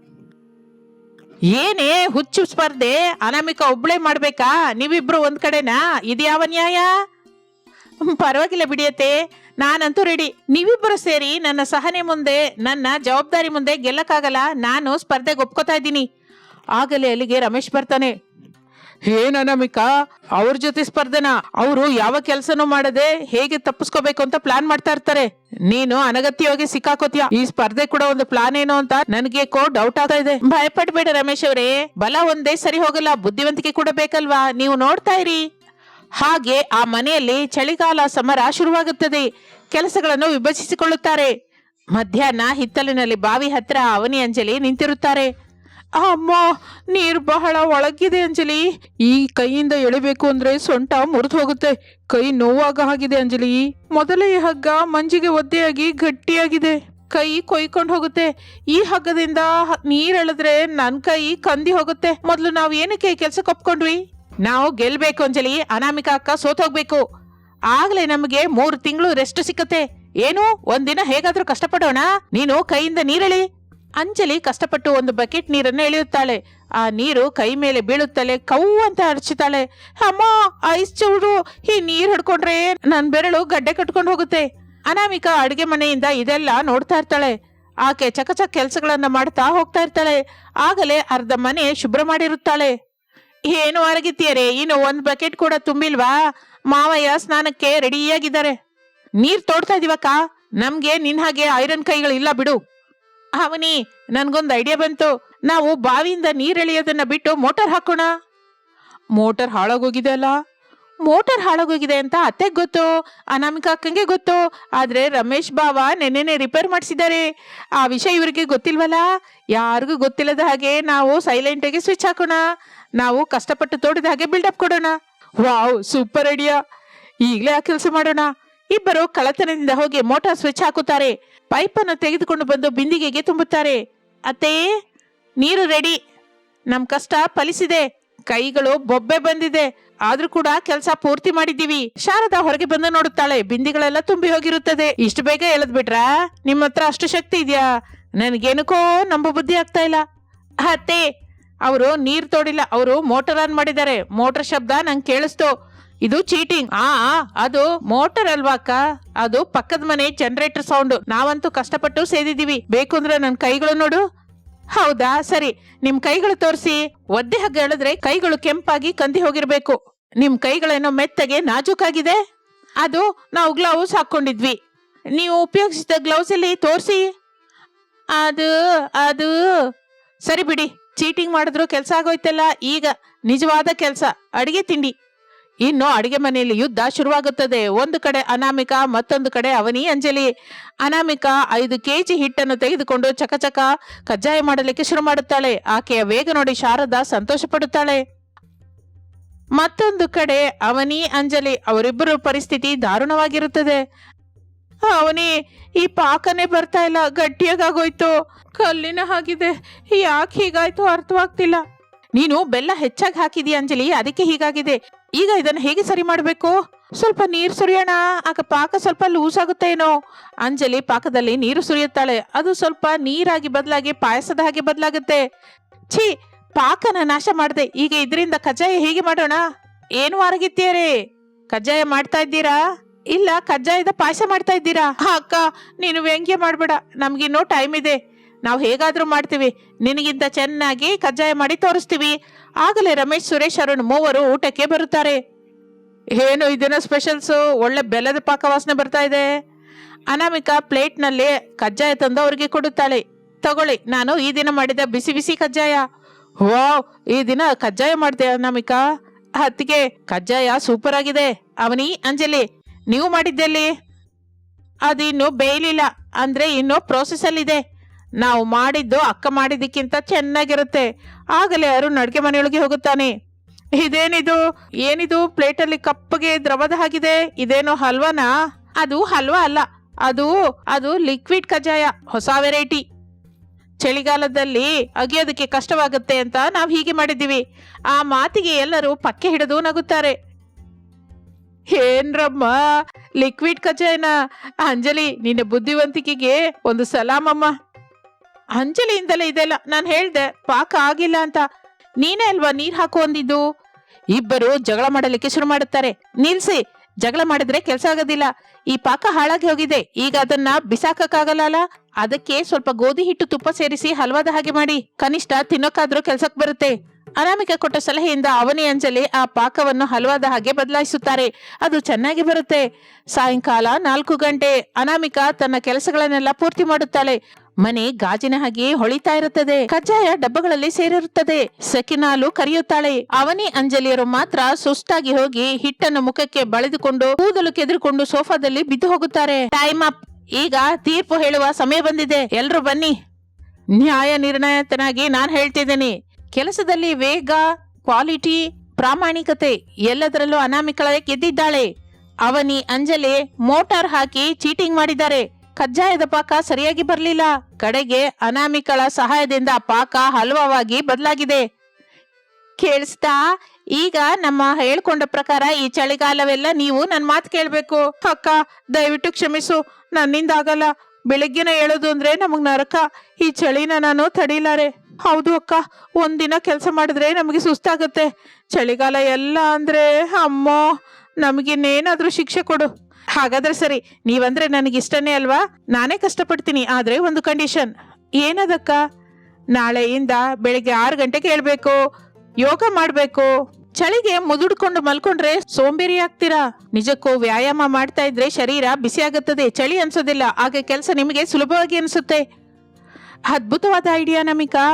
[SPEAKER 1] ಏನೇ ಹುಚ್ಚು ಸ್ಪರ್ಧೆ, ಅನಾಮಿಕ ಒಬ್ಳೆ ಮಾಡ್ಬೇಕಾ? ನೀವಿಬ್ರು ಒಂದ್ ಕಡೆನಾ? ಇದ್ಯಾವ ನ್ಯಾಯ? ಪರವಾಗಿಲ್ಲ ಬಿಡಿಯತ್ತೆ. ನಾನಂತೂ ರೆಡಿ ನೀವಿಬ್ಬರು ಸೇರಿ ನನ್ನ ಸಹನೆ ಮುಂದೆ, ನನ್ನ ಜವಾಬ್ದಾರಿ ಮುಂದೆ ಗೆಲ್ಲಕ್ಕಾಗಲ್ಲ, ನಾನು ಸ್ಪರ್ಧೆಗೆ ಒಪ್ಕೋತಾ ಇದ್ದೀನಿ. ಆಗಲೇ ಅಲ್ಲಿಗೆ ರಮೇಶ್ ಬರ್ತಾನೆ.
[SPEAKER 2] ಏನ ನಮಿಕ
[SPEAKER 1] ಅವ್ರ ಜೊತೆ ಸ್ಪರ್ಧೆನ ಅವರು ಯಾವ ಕೆಲಸನೂ ಮಾಡದೆ ಹೇಗೆ ತಪ್ಪಿಸ್ಕೋಬೇಕು ಅಂತ ಪ್ಲಾನ್ ಮಾಡ್ತಾ ಇರ್ತಾರೆ. ನೀನು ಅನಗತ್ಯವಾಗಿ ಸಿಕ್ಕಾಕೋತೀಯ. ಈ ಸ್ಪರ್ಧೆ ಕೂಡ ಒಂದು ಪ್ಲಾನ್ ಏನು ಅಂತ ನನಗೆ ಕೋ ಡೌಟ್ ಆಗ್ತಾ ಇದೆ. ಭಯಪಡ್ಬೇಡ ರಮೇಶ್ ಅವರೇ. ಬಲ ಒಂದೇ ಸರಿ ಹೋಗಲ್ಲ, ಬುದ್ಧಿವಂತಿಕೆ ಕೂಡ ಬೇಕಲ್ವಾ? ನೀವು ನೋಡ್ತಾ ಇರಿ. ಹಾಗೆ ಆ ಮನೆಯಲ್ಲಿ ಚಳಿಗಾಲ ಸಮರ ಶುರುವಾಗುತ್ತದೆ. ಕೆಲಸಗಳನ್ನು ವಿಭಜಿಸಿಕೊಳ್ಳುತ್ತಾರೆ. ಮಧ್ಯಾಹ್ನ ಹಿತ್ತಲಿನಲ್ಲಿ ಬಾವಿ ಹತ್ರ ಅವನಿ ಅಂಜಲಿ ನಿಂತಿರುತ್ತಾರೆ. ಅಮ್ಮ, ನೀರು ಬಹಳ ಒಳಗಿದೆ ಅಂಜಲಿ.
[SPEAKER 2] ಈ ಕೈಯಿಂದ ಎಳಿಬೇಕು ಅಂದ್ರೆ ಸೊಂಟ ಮುರಿದು ಹೋಗುತ್ತೆ. ಕೈ ನೋವಾಗ ಆಗಿದೆ ಅಂಜಲಿ. ಮೊದಲೇ ಹಗ್ಗ ಮಂಜಿಗೆ ಒದ್ದೆಯಾಗಿ ಗಟ್ಟಿಯಾಗಿದೆ.
[SPEAKER 1] ಕೈ ಕೊಯ್ಕೊಂಡು ಹೋಗುತ್ತೆ. ಈ ಹಗ್ಗದಿಂದ ನೀರ್ ಎಳೆದ್ರೆ ನನ್ ಕೈ ಕಂದಿ ಹೋಗುತ್ತೆ. ಮೊದಲು ನಾವು ಏನಕ್ಕೆ ಕೆಲ್ಸಕ್ಕೆ ಒಪ್ಕೊಂಡ್ವಿ? ನಾವು ಗೆಲ್ಬೇಕು ಅಂಜಲಿ, ಅನಾಮಿಕ ಅಕ್ಕ ಸೋತೋಗ್ಬೇಕು. ಆಗ್ಲೇ ನಮಗೆ ಮೂರು ತಿಂಗಳು ರೆಸ್ಟ್ ಸಿಕ್ಕತ್ತೆ. ಏನು? ಒಂದಿನ ಹೇಗಾದ್ರೂ ಕಷ್ಟಪಡೋಣ? ನೀನು ಕೈಯಿಂದ ನೀರೆಳಿ. ಅಂಜಲಿ ಕಷ್ಟಪಟ್ಟು ಒಂದು ಬಕೆಟ್ ನೀರನ್ನು ಎಳೆಯುತ್ತಾಳೆ. ಆ ನೀರು ಕೈ ಮೇಲೆ ಬೀಳುತ್ತಲೇ ಕೌ ಅಂತ ಅರ್ಚುತ್ತಾಳೆ ಅಮ್ಮ, ಐಸ್ ಚೂರು, ಈ ನೀರು ಹಿಡ್ಕೊಂಡ್ರೆ ನನ್ನ ಬೆರಳು ಗಡ್ಡೆ ಕಟ್ಕೊಂಡು ಹೋಗುತ್ತೆ. ಅನಾಮಿಕ ಅಡುಗೆ ಮನೆಯಿಂದ ಇದೆಲ್ಲ ನೋಡ್ತಾ ಇರ್ತಾಳೆ. ಆಕೆ ಚಕಚಕ್ ಕೆಲಸಗಳನ್ನ ಮಾಡ್ತಾ ಹೋಗ್ತಾ ಇರ್ತಾಳೆ. ಆಗಲೇ ಅರ್ಧ ಮನೆ ಶುಭ್ರ ಮಾಡಿರುತ್ತಾಳೆ. ಏನು ಅರಗಿತ್ತೀಯರೇ ಇನ್ನು ಒಂದ್ ಬಕೆಟ್ ಕೂಡ ತುಂಬಿಲ್ವಾ? ಮಾವಯ್ಯ ಸ್ನಾನಕ್ಕೆ ರೆಡಿಯಾಗಿದ್ದಾರೆ. ನೀರ್ ತೋಡ್ತಾ ಇದೀವಕ್ಕ? ನಮ್ಗೆ ನಿನ್ ಹಾಗೆ ಐರನ್ ಕೈಗಳು ಇಲ್ಲ ಬಿಡು. ಅವನಿ, ನನ್ಗೊಂದ್ ಐಡಿಯಾ ಬಂತು. ನಾವು ಬಾವಿಯಿಂದ ನೀರ್ ಎಳೆಯೋದನ್ನ ಬಿಟ್ಟು ಮೋಟಾರ್ ಹಾಕೋಣ. ಮೋಟಾರ್ ಹಾಳಾಗೋಗಿದೆ ಅಲ್ಲ? ಮೋಟಾರ್ ಹಾಳಾಗೋಗಿದೆ ಅಂತ ಅತ್ತೆಗೆ ಗೊತ್ತು, ಅನಾಮಿಕಾ ಅಕ್ಕಂಗೆ ಗೊತ್ತು. ಆದ್ರೆ ರಮೇಶ್ ಬಾವ ನೆನ್ನೆನೆ ರಿಪೇರ್ ಮಾಡಿಸಿದ್ದಾರೆ. ಆ ವಿಷಯ ಇವರಿಗೆ ಗೊತ್ತಿಲ್ವಲ್ಲ? ಯಾರಿಗೂ ಗೊತ್ತಿಲ್ಲದ ಹಾಗೆ ನಾವು ಸೈಲೆಂಟ್ ಆಗಿ ಸ್ವಿಚ್ ಹಾಕೋಣ. ನಾವು ಕಷ್ಟಪಟ್ಟು ತೋಡಿದ ಹಾಗೆ ಬಿಲ್ಡಪ್ ಕೊಡೋಣ. ವಾವ್ ಸೂಪರ್ ಐಡಿಯಾ ಈಗಲೇ ಆ ಕೆಲಸ ಮಾಡೋಣ. ಇಬ್ಬರು ಕಳತನದಿಂದ ಹೋಗಿ ಮೋಟಾರ್ ಸ್ವಿಚ್ ಹಾಕುತ್ತಾರೆ. ಪೈಪನ್ನು ತೆಗೆದುಕೊಂಡು ಬಂದು ಬಿಂದಿಗೆಗೆ ತುಂಬುತ್ತಾರೆ. ಅತ್ತೇ, ನೀರು ರೆಡಿ ನಮ್ಮ ಕಷ್ಟ ಫಲಿಸಿದೆ. ಕೈಗಳು ಬೊಬ್ಬೆ ಬಂದಿದೆ. ಆದ್ರೂ ಕೂಡ ಕೆಲಸ ಪೂರ್ತಿ ಮಾಡಿದ್ದೀವಿ. ಶಾರದಾ ಹೊರಗೆ ಬಂದು ನೋಡುತ್ತಾಳೆ. ಬಿಂದಿಗಳೆಲ್ಲ ತುಂಬಿ ಹೋಗಿರುತ್ತದೆ. ಇಷ್ಟು ಬೇಗ ಎಳದ್ ಬಿಟ್ರಾ? ನಿಮ್ಮ ಹತ್ರ ಅಷ್ಟು ಶಕ್ತಿ ಇದೆಯಾ? ನನ್ಗೇನಕ್ಕೋ ನಂಬ ಬುದ್ಧಿ ಆಗ್ತಾ ಇಲ್ಲ. ಅತ್ತೆ, ಅವರು ನೀರ್ ತೋಡಿಲ್ಲ. ಅವರು ಮೋಟರ್ ಆನ್ ಮಾಡಿದ್ದಾರೆ. ಮೋಟರ್ ಶಬ್ದ ನಂಗೆ ಕೇಳಿಸ್ತು. ಇದು ಚೀಟಿಂಗ್. ಆ ಅದು ಮೋಟರ್ ಅಲ್ವಾ ಅಕ್ಕ? ಅದು ಪಕ್ಕದ ಮನೆ ಜನರೇಟರ್ ಸೌಂಡ್ ನಾವಂತೂ ಕಷ್ಟಪಟ್ಟು ಸೇದಿದೀವಿ ಬೇಕು ಅಂದ್ರೆ ನನ್ ಕೈಗಳು ನೋಡು. ಹೌದಾ? ಸರಿ. ನಿಮ್ ಕೈಗಳು ತೋರಿಸಿ. ಒದ್ದೆ ಹಗ್ಗ ಎಳೆದ್ರೆ ಕೈಗಳು ಕೆಂಪಾಗಿ ಕಂದಿ ಹೋಗಿರ್ಬೇಕು. ನಿಮ್ ಕೈಗಳೇನೋ ಮೆತ್ತಗೆ ನಾಜೂಕಾಗಿದೆ. ಅದು ನಾವು ಗ್ಲೌಸ್ ಹಾಕೊಂಡಿದ್ವಿ ನೀವು ಉಪಯೋಗಿಸಿದ ಗ್ಲೌಸ್ ಅಲ್ಲಿ ತೋರಿಸಿ. ಅದು ಅದು. ಸರಿ ಬಿಡಿ. ಚೀಟಿಂಗ್ ಮಾಡಿದ್ರು ಕೆಲಸ ಆಗೋಯ್ತಲ್ಲ. ಈಗ ನಿಜವಾದ ಕೆಲಸ. ಅಡಿಗೆ ತಿಂಡಿ. ಇನ್ನು ಅಡಿಗೆ ಮನೆಯಲ್ಲಿ ಯುದ್ಧ ಶುರುವಾಗುತ್ತದೆ. ಒಂದು ಕಡೆ ಅನಾಮಿಕ, ಮತ್ತೊಂದು ಕಡೆ ಅವನಿ ಅಂಜಲಿ. ಅನಾಮಿಕ ಐದು ಕೆಜಿ ಹಿಟ್ಟನ್ನು ತೆಗೆದುಕೊಂಡು ಚಕಚಕ ಕಜ್ಜಾಯ ಮಾಡಲಿಕ್ಕೆ ಶುರು ಮಾಡುತ್ತಾಳೆ. ಆಕೆಯ ವೇಗ ನೋಡಿ ಶಾರದಾ ಸಂತೋಷ ಪಡುತ್ತಾಳೆ ಮತ್ತೊಂದು ಕಡೆ ಅವನಿ, ಅಂಜಲಿ ಅವರಿಬ್ಬರ ಪರಿಸ್ಥಿತಿ ದಾರುಣವಾಗಿರುತ್ತದೆ. ಅವನಿ, ಈ ಪಾಕನೇ ಬರ್ತಾ ಇಲ್ಲ. ಗಟ್ಟಿಯಾಗೋಯ್ತು ಕಲ್ಲಿನ ಹಾಗಿದೆ. ಯಾಕೆ ಹೀಗಾಯ್ತು ಅರ್ಥವಾಗ್ತಿಲ್ಲ. ನೀನು ಬೆಲ್ಲ ಹೆಚ್ಚಾಗಿ ಹಾಕಿದೀಯ ಅಂಜಲಿ? ಅದಕ್ಕೆ ಹೀಗಾಗಿದೆ. ಈಗ ಇದನ್ನ ಹೇಗೆ ಸರಿ ಮಾಡಬೇಕು? ಸ್ವಲ್ಪ ನೀರು ಸುರಿಯೋಣ. ಆಗ ಪಾಕ ಸ್ವಲ್ಪ ಲೂಸ್ ಆಗುತ್ತೆ ಏನೋ. ಅಂಜಲಿ ಪಾಕದಲ್ಲಿ ನೀರು ಸುರಿಯುತ್ತಾಳೆ. ಅದು ಸ್ವಲ್ಪ ನೀರಾಗಿ ಬದಲಾಗಿ ಪಾಯಸದ ಹಾಗೆ ಬದಲಾಗುತ್ತೆ. ಛೀ, ಪಾಕನ ನಾಶ ಮಾಡಿದೆ. ಈಗ ಇದರಿಂದ ಕಜ್ಜಾಯ ಹೇಗೆ ಮಾಡೋಣ? ಏನು ವಾರಗಿತ್ತೀಯರೇ ಕಜ್ಜಾಯ ಮಾಡ್ತಾ ಇದ್ದೀರಾ? ಇಲ್ಲ, ಕಜ್ಜಾಯದ ಪಾಯಸ ಮಾಡ್ತಾ ಇದ್ದೀರಾ? ಅಕ್ಕ, ನೀನು ವ್ಯಂಗ್ಯ ಮಾಡಬೇಡ. ನಮ್ಗಿನ್ನೂ ಟೈಮ್ ಇದೆ. ನಾವು ಹೇಗಾದರೂ ಮಾಡ್ತೀವಿ. ನಿನಗಿಂತ ಚೆನ್ನಾಗಿ ಕಜ್ಜಾಯ ಮಾಡಿ ತೋರಿಸ್ತೀವಿ. ಆಗಲೇ ರಮೇಶ್, ಸುರೇಶ್, ಅರುಣ್ ಮೂವರು ಊಟಕ್ಕೆ ಬರುತ್ತಾರೆ. ಏನು ಇದನ್ನ ಸ್ಪೆಷಲ್ಸು? ಒಳ್ಳೆ ಬೆಲ್ಲದ ಪಾಕ ವಾಸನೆ ಬರ್ತಾ ಇದೆ. ಅನಾಮಿಕಾ ಪ್ಲೇಟ್ನಲ್ಲಿ ಕಜ್ಜಾಯ ತಂದು ಅವರಿಗೆ ಕೊಡುತ್ತಾಳೆ. ತಗೊಳ್ಳಿ, ನಾನು ಈ ದಿನ ಮಾಡಿದ ಬಿಸಿ ಬಿಸಿ ಕಜ್ಜಾಯ. ವಾವ್, ಈ ದಿನ ಕಜ್ಜಾಯ ಮಾಡಿದೆ ಅನಾಮಿಕಾ. ಹತ್ತಿಗೆ ಕಜ್ಜಾಯ ಸೂಪರ್ ಆಗಿದೆ. ಅವನಿ, ಅಂಜಲಿ, ನೀವು ಮಾಡಿದ್ದೆಲ್ಲಿ? ಅದು ಇನ್ನು ಬೇಯಲಿಲ್ಲ. ಅಂದ್ರೆ ಇನ್ನೂ ಪ್ರೋಸೆಸ್ ಅಲ್ಲಿದೆ. ನಾವು ಮಾಡಿದ್ದು ಅಕ್ಕ ಮಾಡಿದ್ದಕ್ಕಿಂತ ಚೆನ್ನಾಗಿರುತ್ತೆ. ಆಗಲೇ ಅರುಣ್ ಅಡುಗೆ ಮನೆಯೊಳಗೆ ಹೋಗುತ್ತಾನೆ. ಇದೇನಿದು? ಏನಿದು? ಪ್ಲೇಟಲ್ಲಿ ಕಪ್ಪಗೆ ದ್ರವದ ಹಾಗಿದೆ. ಇದೇನೋ ಹಲ್ವಾನಾ? ಅದು ಹಲ್ವಾ ಅಲ್ಲ. ಅದು ಅದು ಲಿಕ್ವಿಡ್ ಕಜ್ಜಾಯ, ಹೊಸ ವೆರೈಟಿ. ಚಳಿಗಾಲದಲ್ಲಿ ಅಗಿಯೋದಕ್ಕೆ ಕಷ್ಟವಾಗುತ್ತೆ ಅಂತ ನಾವು ಹೀಗೆ ಮಾಡಿದ್ದೀವಿ. ಆ ಮಾತಿಗೆ ಎಲ್ಲರೂ ಪಕ್ಕೆ ಹಿಡಿದು ನಗುತ್ತಾರೆ. ಏನ್ರಮ್ಮ? ಲಿಕ್ವಿಡ್ ಕಜ್ಜಾಯನ? ಅಂಜಲಿ, ನಿನ್ನ ಬುದ್ಧಿವಂತಿಕೆಗೆ ಒಂದು ಸಲಾಮಮ್ಮ. ಅಂಜಲಿಯಿಂದಲೇ ಇದೆಲ್ಲ ನಾನು ಹೇಳ್ದೆ, ಪಾಕ ಆಗಿಲ್ಲ ಅಂತ. ನೀನೇ ಅಲ್ವಾ ನೀರ್ ಹಾಕು ಅಂದಿದ್ದು? ಇಬ್ಬರು ಜಗಳ ಮಾಡಲಿಕ್ಕೆ ಶುರು ಮಾಡುತ್ತಾರೆ. ನಿಲ್ಸಿ, ಜಗಳ ಮಾಡಿದ್ರೆ ಕೆಲಸ ಆಗೋದಿಲ್ಲ. ಈ ಪಾಕ ಹಾಳಾಗಿ ಹೋಗಿದೆ. ಈಗ ಅದನ್ನ ಬಿಸಾಕಕ್ಕಾಗಲ್ಲ ಅದಕ್ಕೆ ಸ್ವಲ್ಪ ಗೋಧಿ ಹಿಟ್ಟು ತುಪ್ಪ ಸೇರಿಸಿ ಹಲ್ವಾದ ಹಾಗೆ ಮಾಡಿ. ಕನಿಷ್ಠ ತಿನ್ನೋಕಾದ್ರೂ ಕೆಲ್ಸಕ್ಕೆ ಬರುತ್ತೆ. ಅನಾಮಿಕ ಕೊಟ್ಟ ಸಲಹೆಯಿಂದ ಅವನಿ ಅಂಜಲಿ ಆ ಪಾಕವನ್ನು ಹಲ್ವಾದ ಹಾಗೆ ಬದಲಾಯಿಸುತ್ತಾರೆ. ಅದು ಚೆನ್ನಾಗಿ ಬರುತ್ತೆ. ಸಾಯಂಕಾಲ ನಾಲ್ಕು ಗಂಟೆ ಅನಾಮಿಕ ತನ್ನ ಕೆಲಸಗಳನ್ನೆಲ್ಲ ಪೂರ್ತಿ ಮಾಡುತ್ತಾಳೆ. ಮನೆ ಗಾಜಿನ ಹಾಗೆ ಹೊಳಿತಾ ಇರುತ್ತದೆ. ಕಜ್ಜಾಯ ಡಬ್ಬಗಳಲ್ಲಿ ಸೇರಿರುತ್ತದೆ. ಸಕಿನಾಲು ಕರೆಯುತ್ತಾಳೆ. ಅವನಿ ಅಂಜಲಿಯರು ಮಾತ್ರ ಸುಸ್ತಾಗಿ ಹೋಗಿ ಹಿಟ್ಟನ್ನು ಮುಖಕ್ಕೆ ಬಳೆದುಕೊಂಡು ಕೂದಲು ಕೆದರಿಕೊಂಡು ಸೋಫಾದಲ್ಲಿ ಬಿದ್ದು ಹೋಗುತ್ತಾರೆ. ಟೈಮ್ ಅಪ್ ಈಗ ತೀರ್ಪು ಹೇಳುವ ಸಮಯ ಬಂದಿದೆ. ಎಲ್ರು ಬನ್ನಿ. ನ್ಯಾಯ ನಿರ್ಣಯತನಾಗಿ ನಾನು ಹೇಳ್ತಿದ್ದೀನಿ. ಕೆಲಸದಲ್ಲಿ ವೇಗ ಕ್ವಾಲಿಟಿ ಪ್ರಾಮಾಣಿಕತೆ ಎಲ್ಲದರಲ್ಲೂ ಅನಾಮಿಕಳ ಗೆದ್ದಿದ್ದಾಳೆ. ಅವನಿ ಅಂಜಲಿ ಮೋಟಾರ್ ಹಾಕಿ ಚೀಟಿಂಗ್ ಮಾಡಿದ್ದಾರೆ. ಕಜ್ಜಾಯದ ಪಾಕ ಸರಿಯಾಗಿ ಬರಲಿಲ್ಲ. ಕಡೆಗೆ ಅನಾಮಿಕಳ ಸಹಾಯದಿಂದ ಪಾಕ ಹಲವವಾಗಿ ಬದಲಾಗಿದೆ. ಕೇಳಿಸ್ತಾ? ಈಗ ನಮ್ಮ ಹೇಳ್ಕೊಂಡ ಪ್ರಕಾರ ಈ ಚಳಿಗಾಲವೆಲ್ಲ ನೀವು ನನ್ನ ಮಾತು ಕೇಳಬೇಕು. ಅಕ್ಕ, ದಯವಿಟ್ಟು ಕ್ಷಮಿಸು. ನನ್ನಿಂದ ಆಗಲ್ಲ. ಬೆಳಿಗ್ಗೆನ ಹೇಳೋದು ಅಂದ್ರೆ ನಮಗ್ ನರಕ. ಈ ಚಳಿನ ನಾನು ತಡೀಲಾರೆ. ಹೌದು ಅಕ್ಕ, ಒಂದಿನ ಕೆಲಸ ಮಾಡಿದ್ರೆ ನಮಗೆ ಸುಸ್ತಾಗುತ್ತೆ. ಚಳಿಗಾಲ ಎಲ್ಲ ಅಂದ್ರೆ ಅಮ್ಮ, ನಮಗಿನ್ನೇನಾದ್ರೂ ಶಿಕ್ಷೆ ಕೊಡು. ಹಾಗಾದ್ರೆ ಸರಿ, ನೀವಂದ್ರೆ ನನಗೆ ಇಷ್ಟನೇ ಅಲ್ವಾ? ನಾನೇ ಕಷ್ಟಪಡ್ತೀನಿ, ಆದ್ರೆ ಒಂದು ಕಂಡೀಷನ್ ಏನದಕ್ಕ? ನಾಳೆಯಿಂದ ಬೆಳಿಗ್ಗೆ ಆರು ಗಂಟೆಗೆ ಹೇಳ್ಬೇಕು, ಯೋಗ ಮಾಡ್ಬೇಕು. ಚಳಿಗೆ ಮುದುಡ್ಕೊಂಡು ಮಲ್ಕೊಂಡ್ರೆ ಸೋಂಬೇರಿ ಆಗ್ತೀರಾ? ನಿಜಕ್ಕೂ ವ್ಯಾಯಾಮ ಮಾಡ್ತಾ ಇದ್ರೆ ಶರೀರ ಬಿಸಿ ಆಗುತ್ತದೆ, ಚಳಿ ಅನ್ಸೋದಿಲ್ಲ ಆಗ ಕೆಲಸ ನಿಮಗೆ ಸುಲಭವಾಗಿ ಅನಿಸುತ್ತೆ. ಅದ್ಭುತವಾದ ಐಡಿಯಾ ನಮಿಕಾ.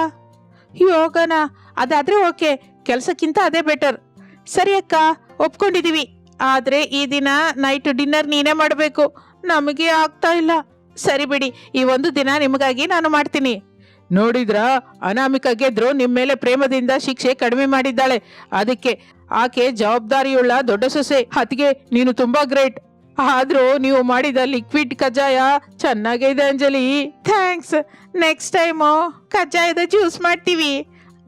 [SPEAKER 1] ಯೋಗನ, ಅದಾದ್ರೆ ಓಕೆ ಕೆಲಸಕ್ಕಿಂತ ಅದೇ ಬೆಟರ್ ಸರಿ ಅಕ್ಕ, ಒಪ್ಕೊಂಡಿದೀವಿ. ಆದ್ರೆ ಈ ದಿನ ನೈಟ್ ಡಿನ್ನರ್ ನೀನೇ ಮಾಡಬೇಕು. ನಮಗೆ ಆಗ್ತಾ ಇಲ್ಲ. ಸರಿ ಬಿಡಿ, ಈ ಒಂದು ದಿನ ನಿಮಗಾಗಿ ನಾನು ಮಾಡ್ತೀನಿ.
[SPEAKER 2] ನೋಡಿದ್ರ? ಅನಾಮಿಕ ಗೆದ್ರು ನಿಮ್ಮ ಮೇಲೆ ಪ್ರೇಮದಿಂದ ಶಿಕ್ಷೆ ಕಡಿಮೆ ಮಾಡಿದ್ದಾಳೆ. ಅದಕ್ಕೆ ಆಕೆ ಜವಾಬ್ದಾರಿಯುಳ್ಳ ದೊಡ್ಡ ಸೊಸೆ. ಹತ್ಗೆ ನೀನು ತುಂಬಾ ಗ್ರೇಟ್ ಆದ್ರೂ ನೀವು ಮಾಡಿದ ಲಿಕ್ವಿಡ್ ಕಜ್ಜಾಯ ಚೆನ್ನಾಗಿದೆ ಅಂಜಲಿ.
[SPEAKER 1] ಥ್ಯಾಂಕ್ಸ್ ನೆಕ್ಸ್ಟ್ ಟೈಮು ಕಜ್ಜಾಯದ ಜ್ಯೂಸ್ ಮಾಡ್ತೀವಿ.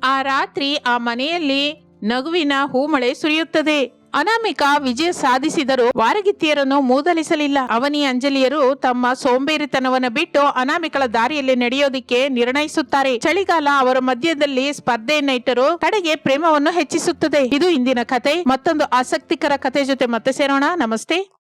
[SPEAKER 1] ಆ ರಾತ್ರಿ ಆ ಮನೆಯಲ್ಲಿ ನಗುವಿನ ಹೂಮಳೆ ಸುರಿಯುತ್ತದೆ. ಅನಾಮಿಕ ವಿಜಯ ಸಾಧಿಸಿದರೂ ವಾರಗಿತ್ತಿಯರನ್ನು ಮೂದಲಿಸಲಿಲ್ಲ. ಅವನಿ ಅಂಜಲಿಯರು ತಮ್ಮ ಸೋಂಬೇರಿತನವನ್ನು ಬಿಟ್ಟು ಅನಾಮಿಕಳ ದಾರಿಯಲ್ಲಿ ನಡೆಯೋದಿಕ್ಕೆ ನಿರ್ಣಯಿಸುತ್ತಾರೆ. ಚಳಿಗಾಲ ಅವರ ಮಧ್ಯದಲ್ಲಿ ಸ್ಪರ್ಧೆಯನ್ನ ಇಟ್ಟರು ಕಡೆಗೆ ಪ್ರೇಮವನ್ನು ಹೆಚ್ಚಿಸುತ್ತದೆ. ಇದು ಇಂದಿನ ಕತೆ. ಮತ್ತೊಂದು ಆಸಕ್ತಿಕರ ಕತೆ ಜೊತೆ ಮತ್ತೆ ಸೇರೋಣ. ನಮಸ್ತೆ.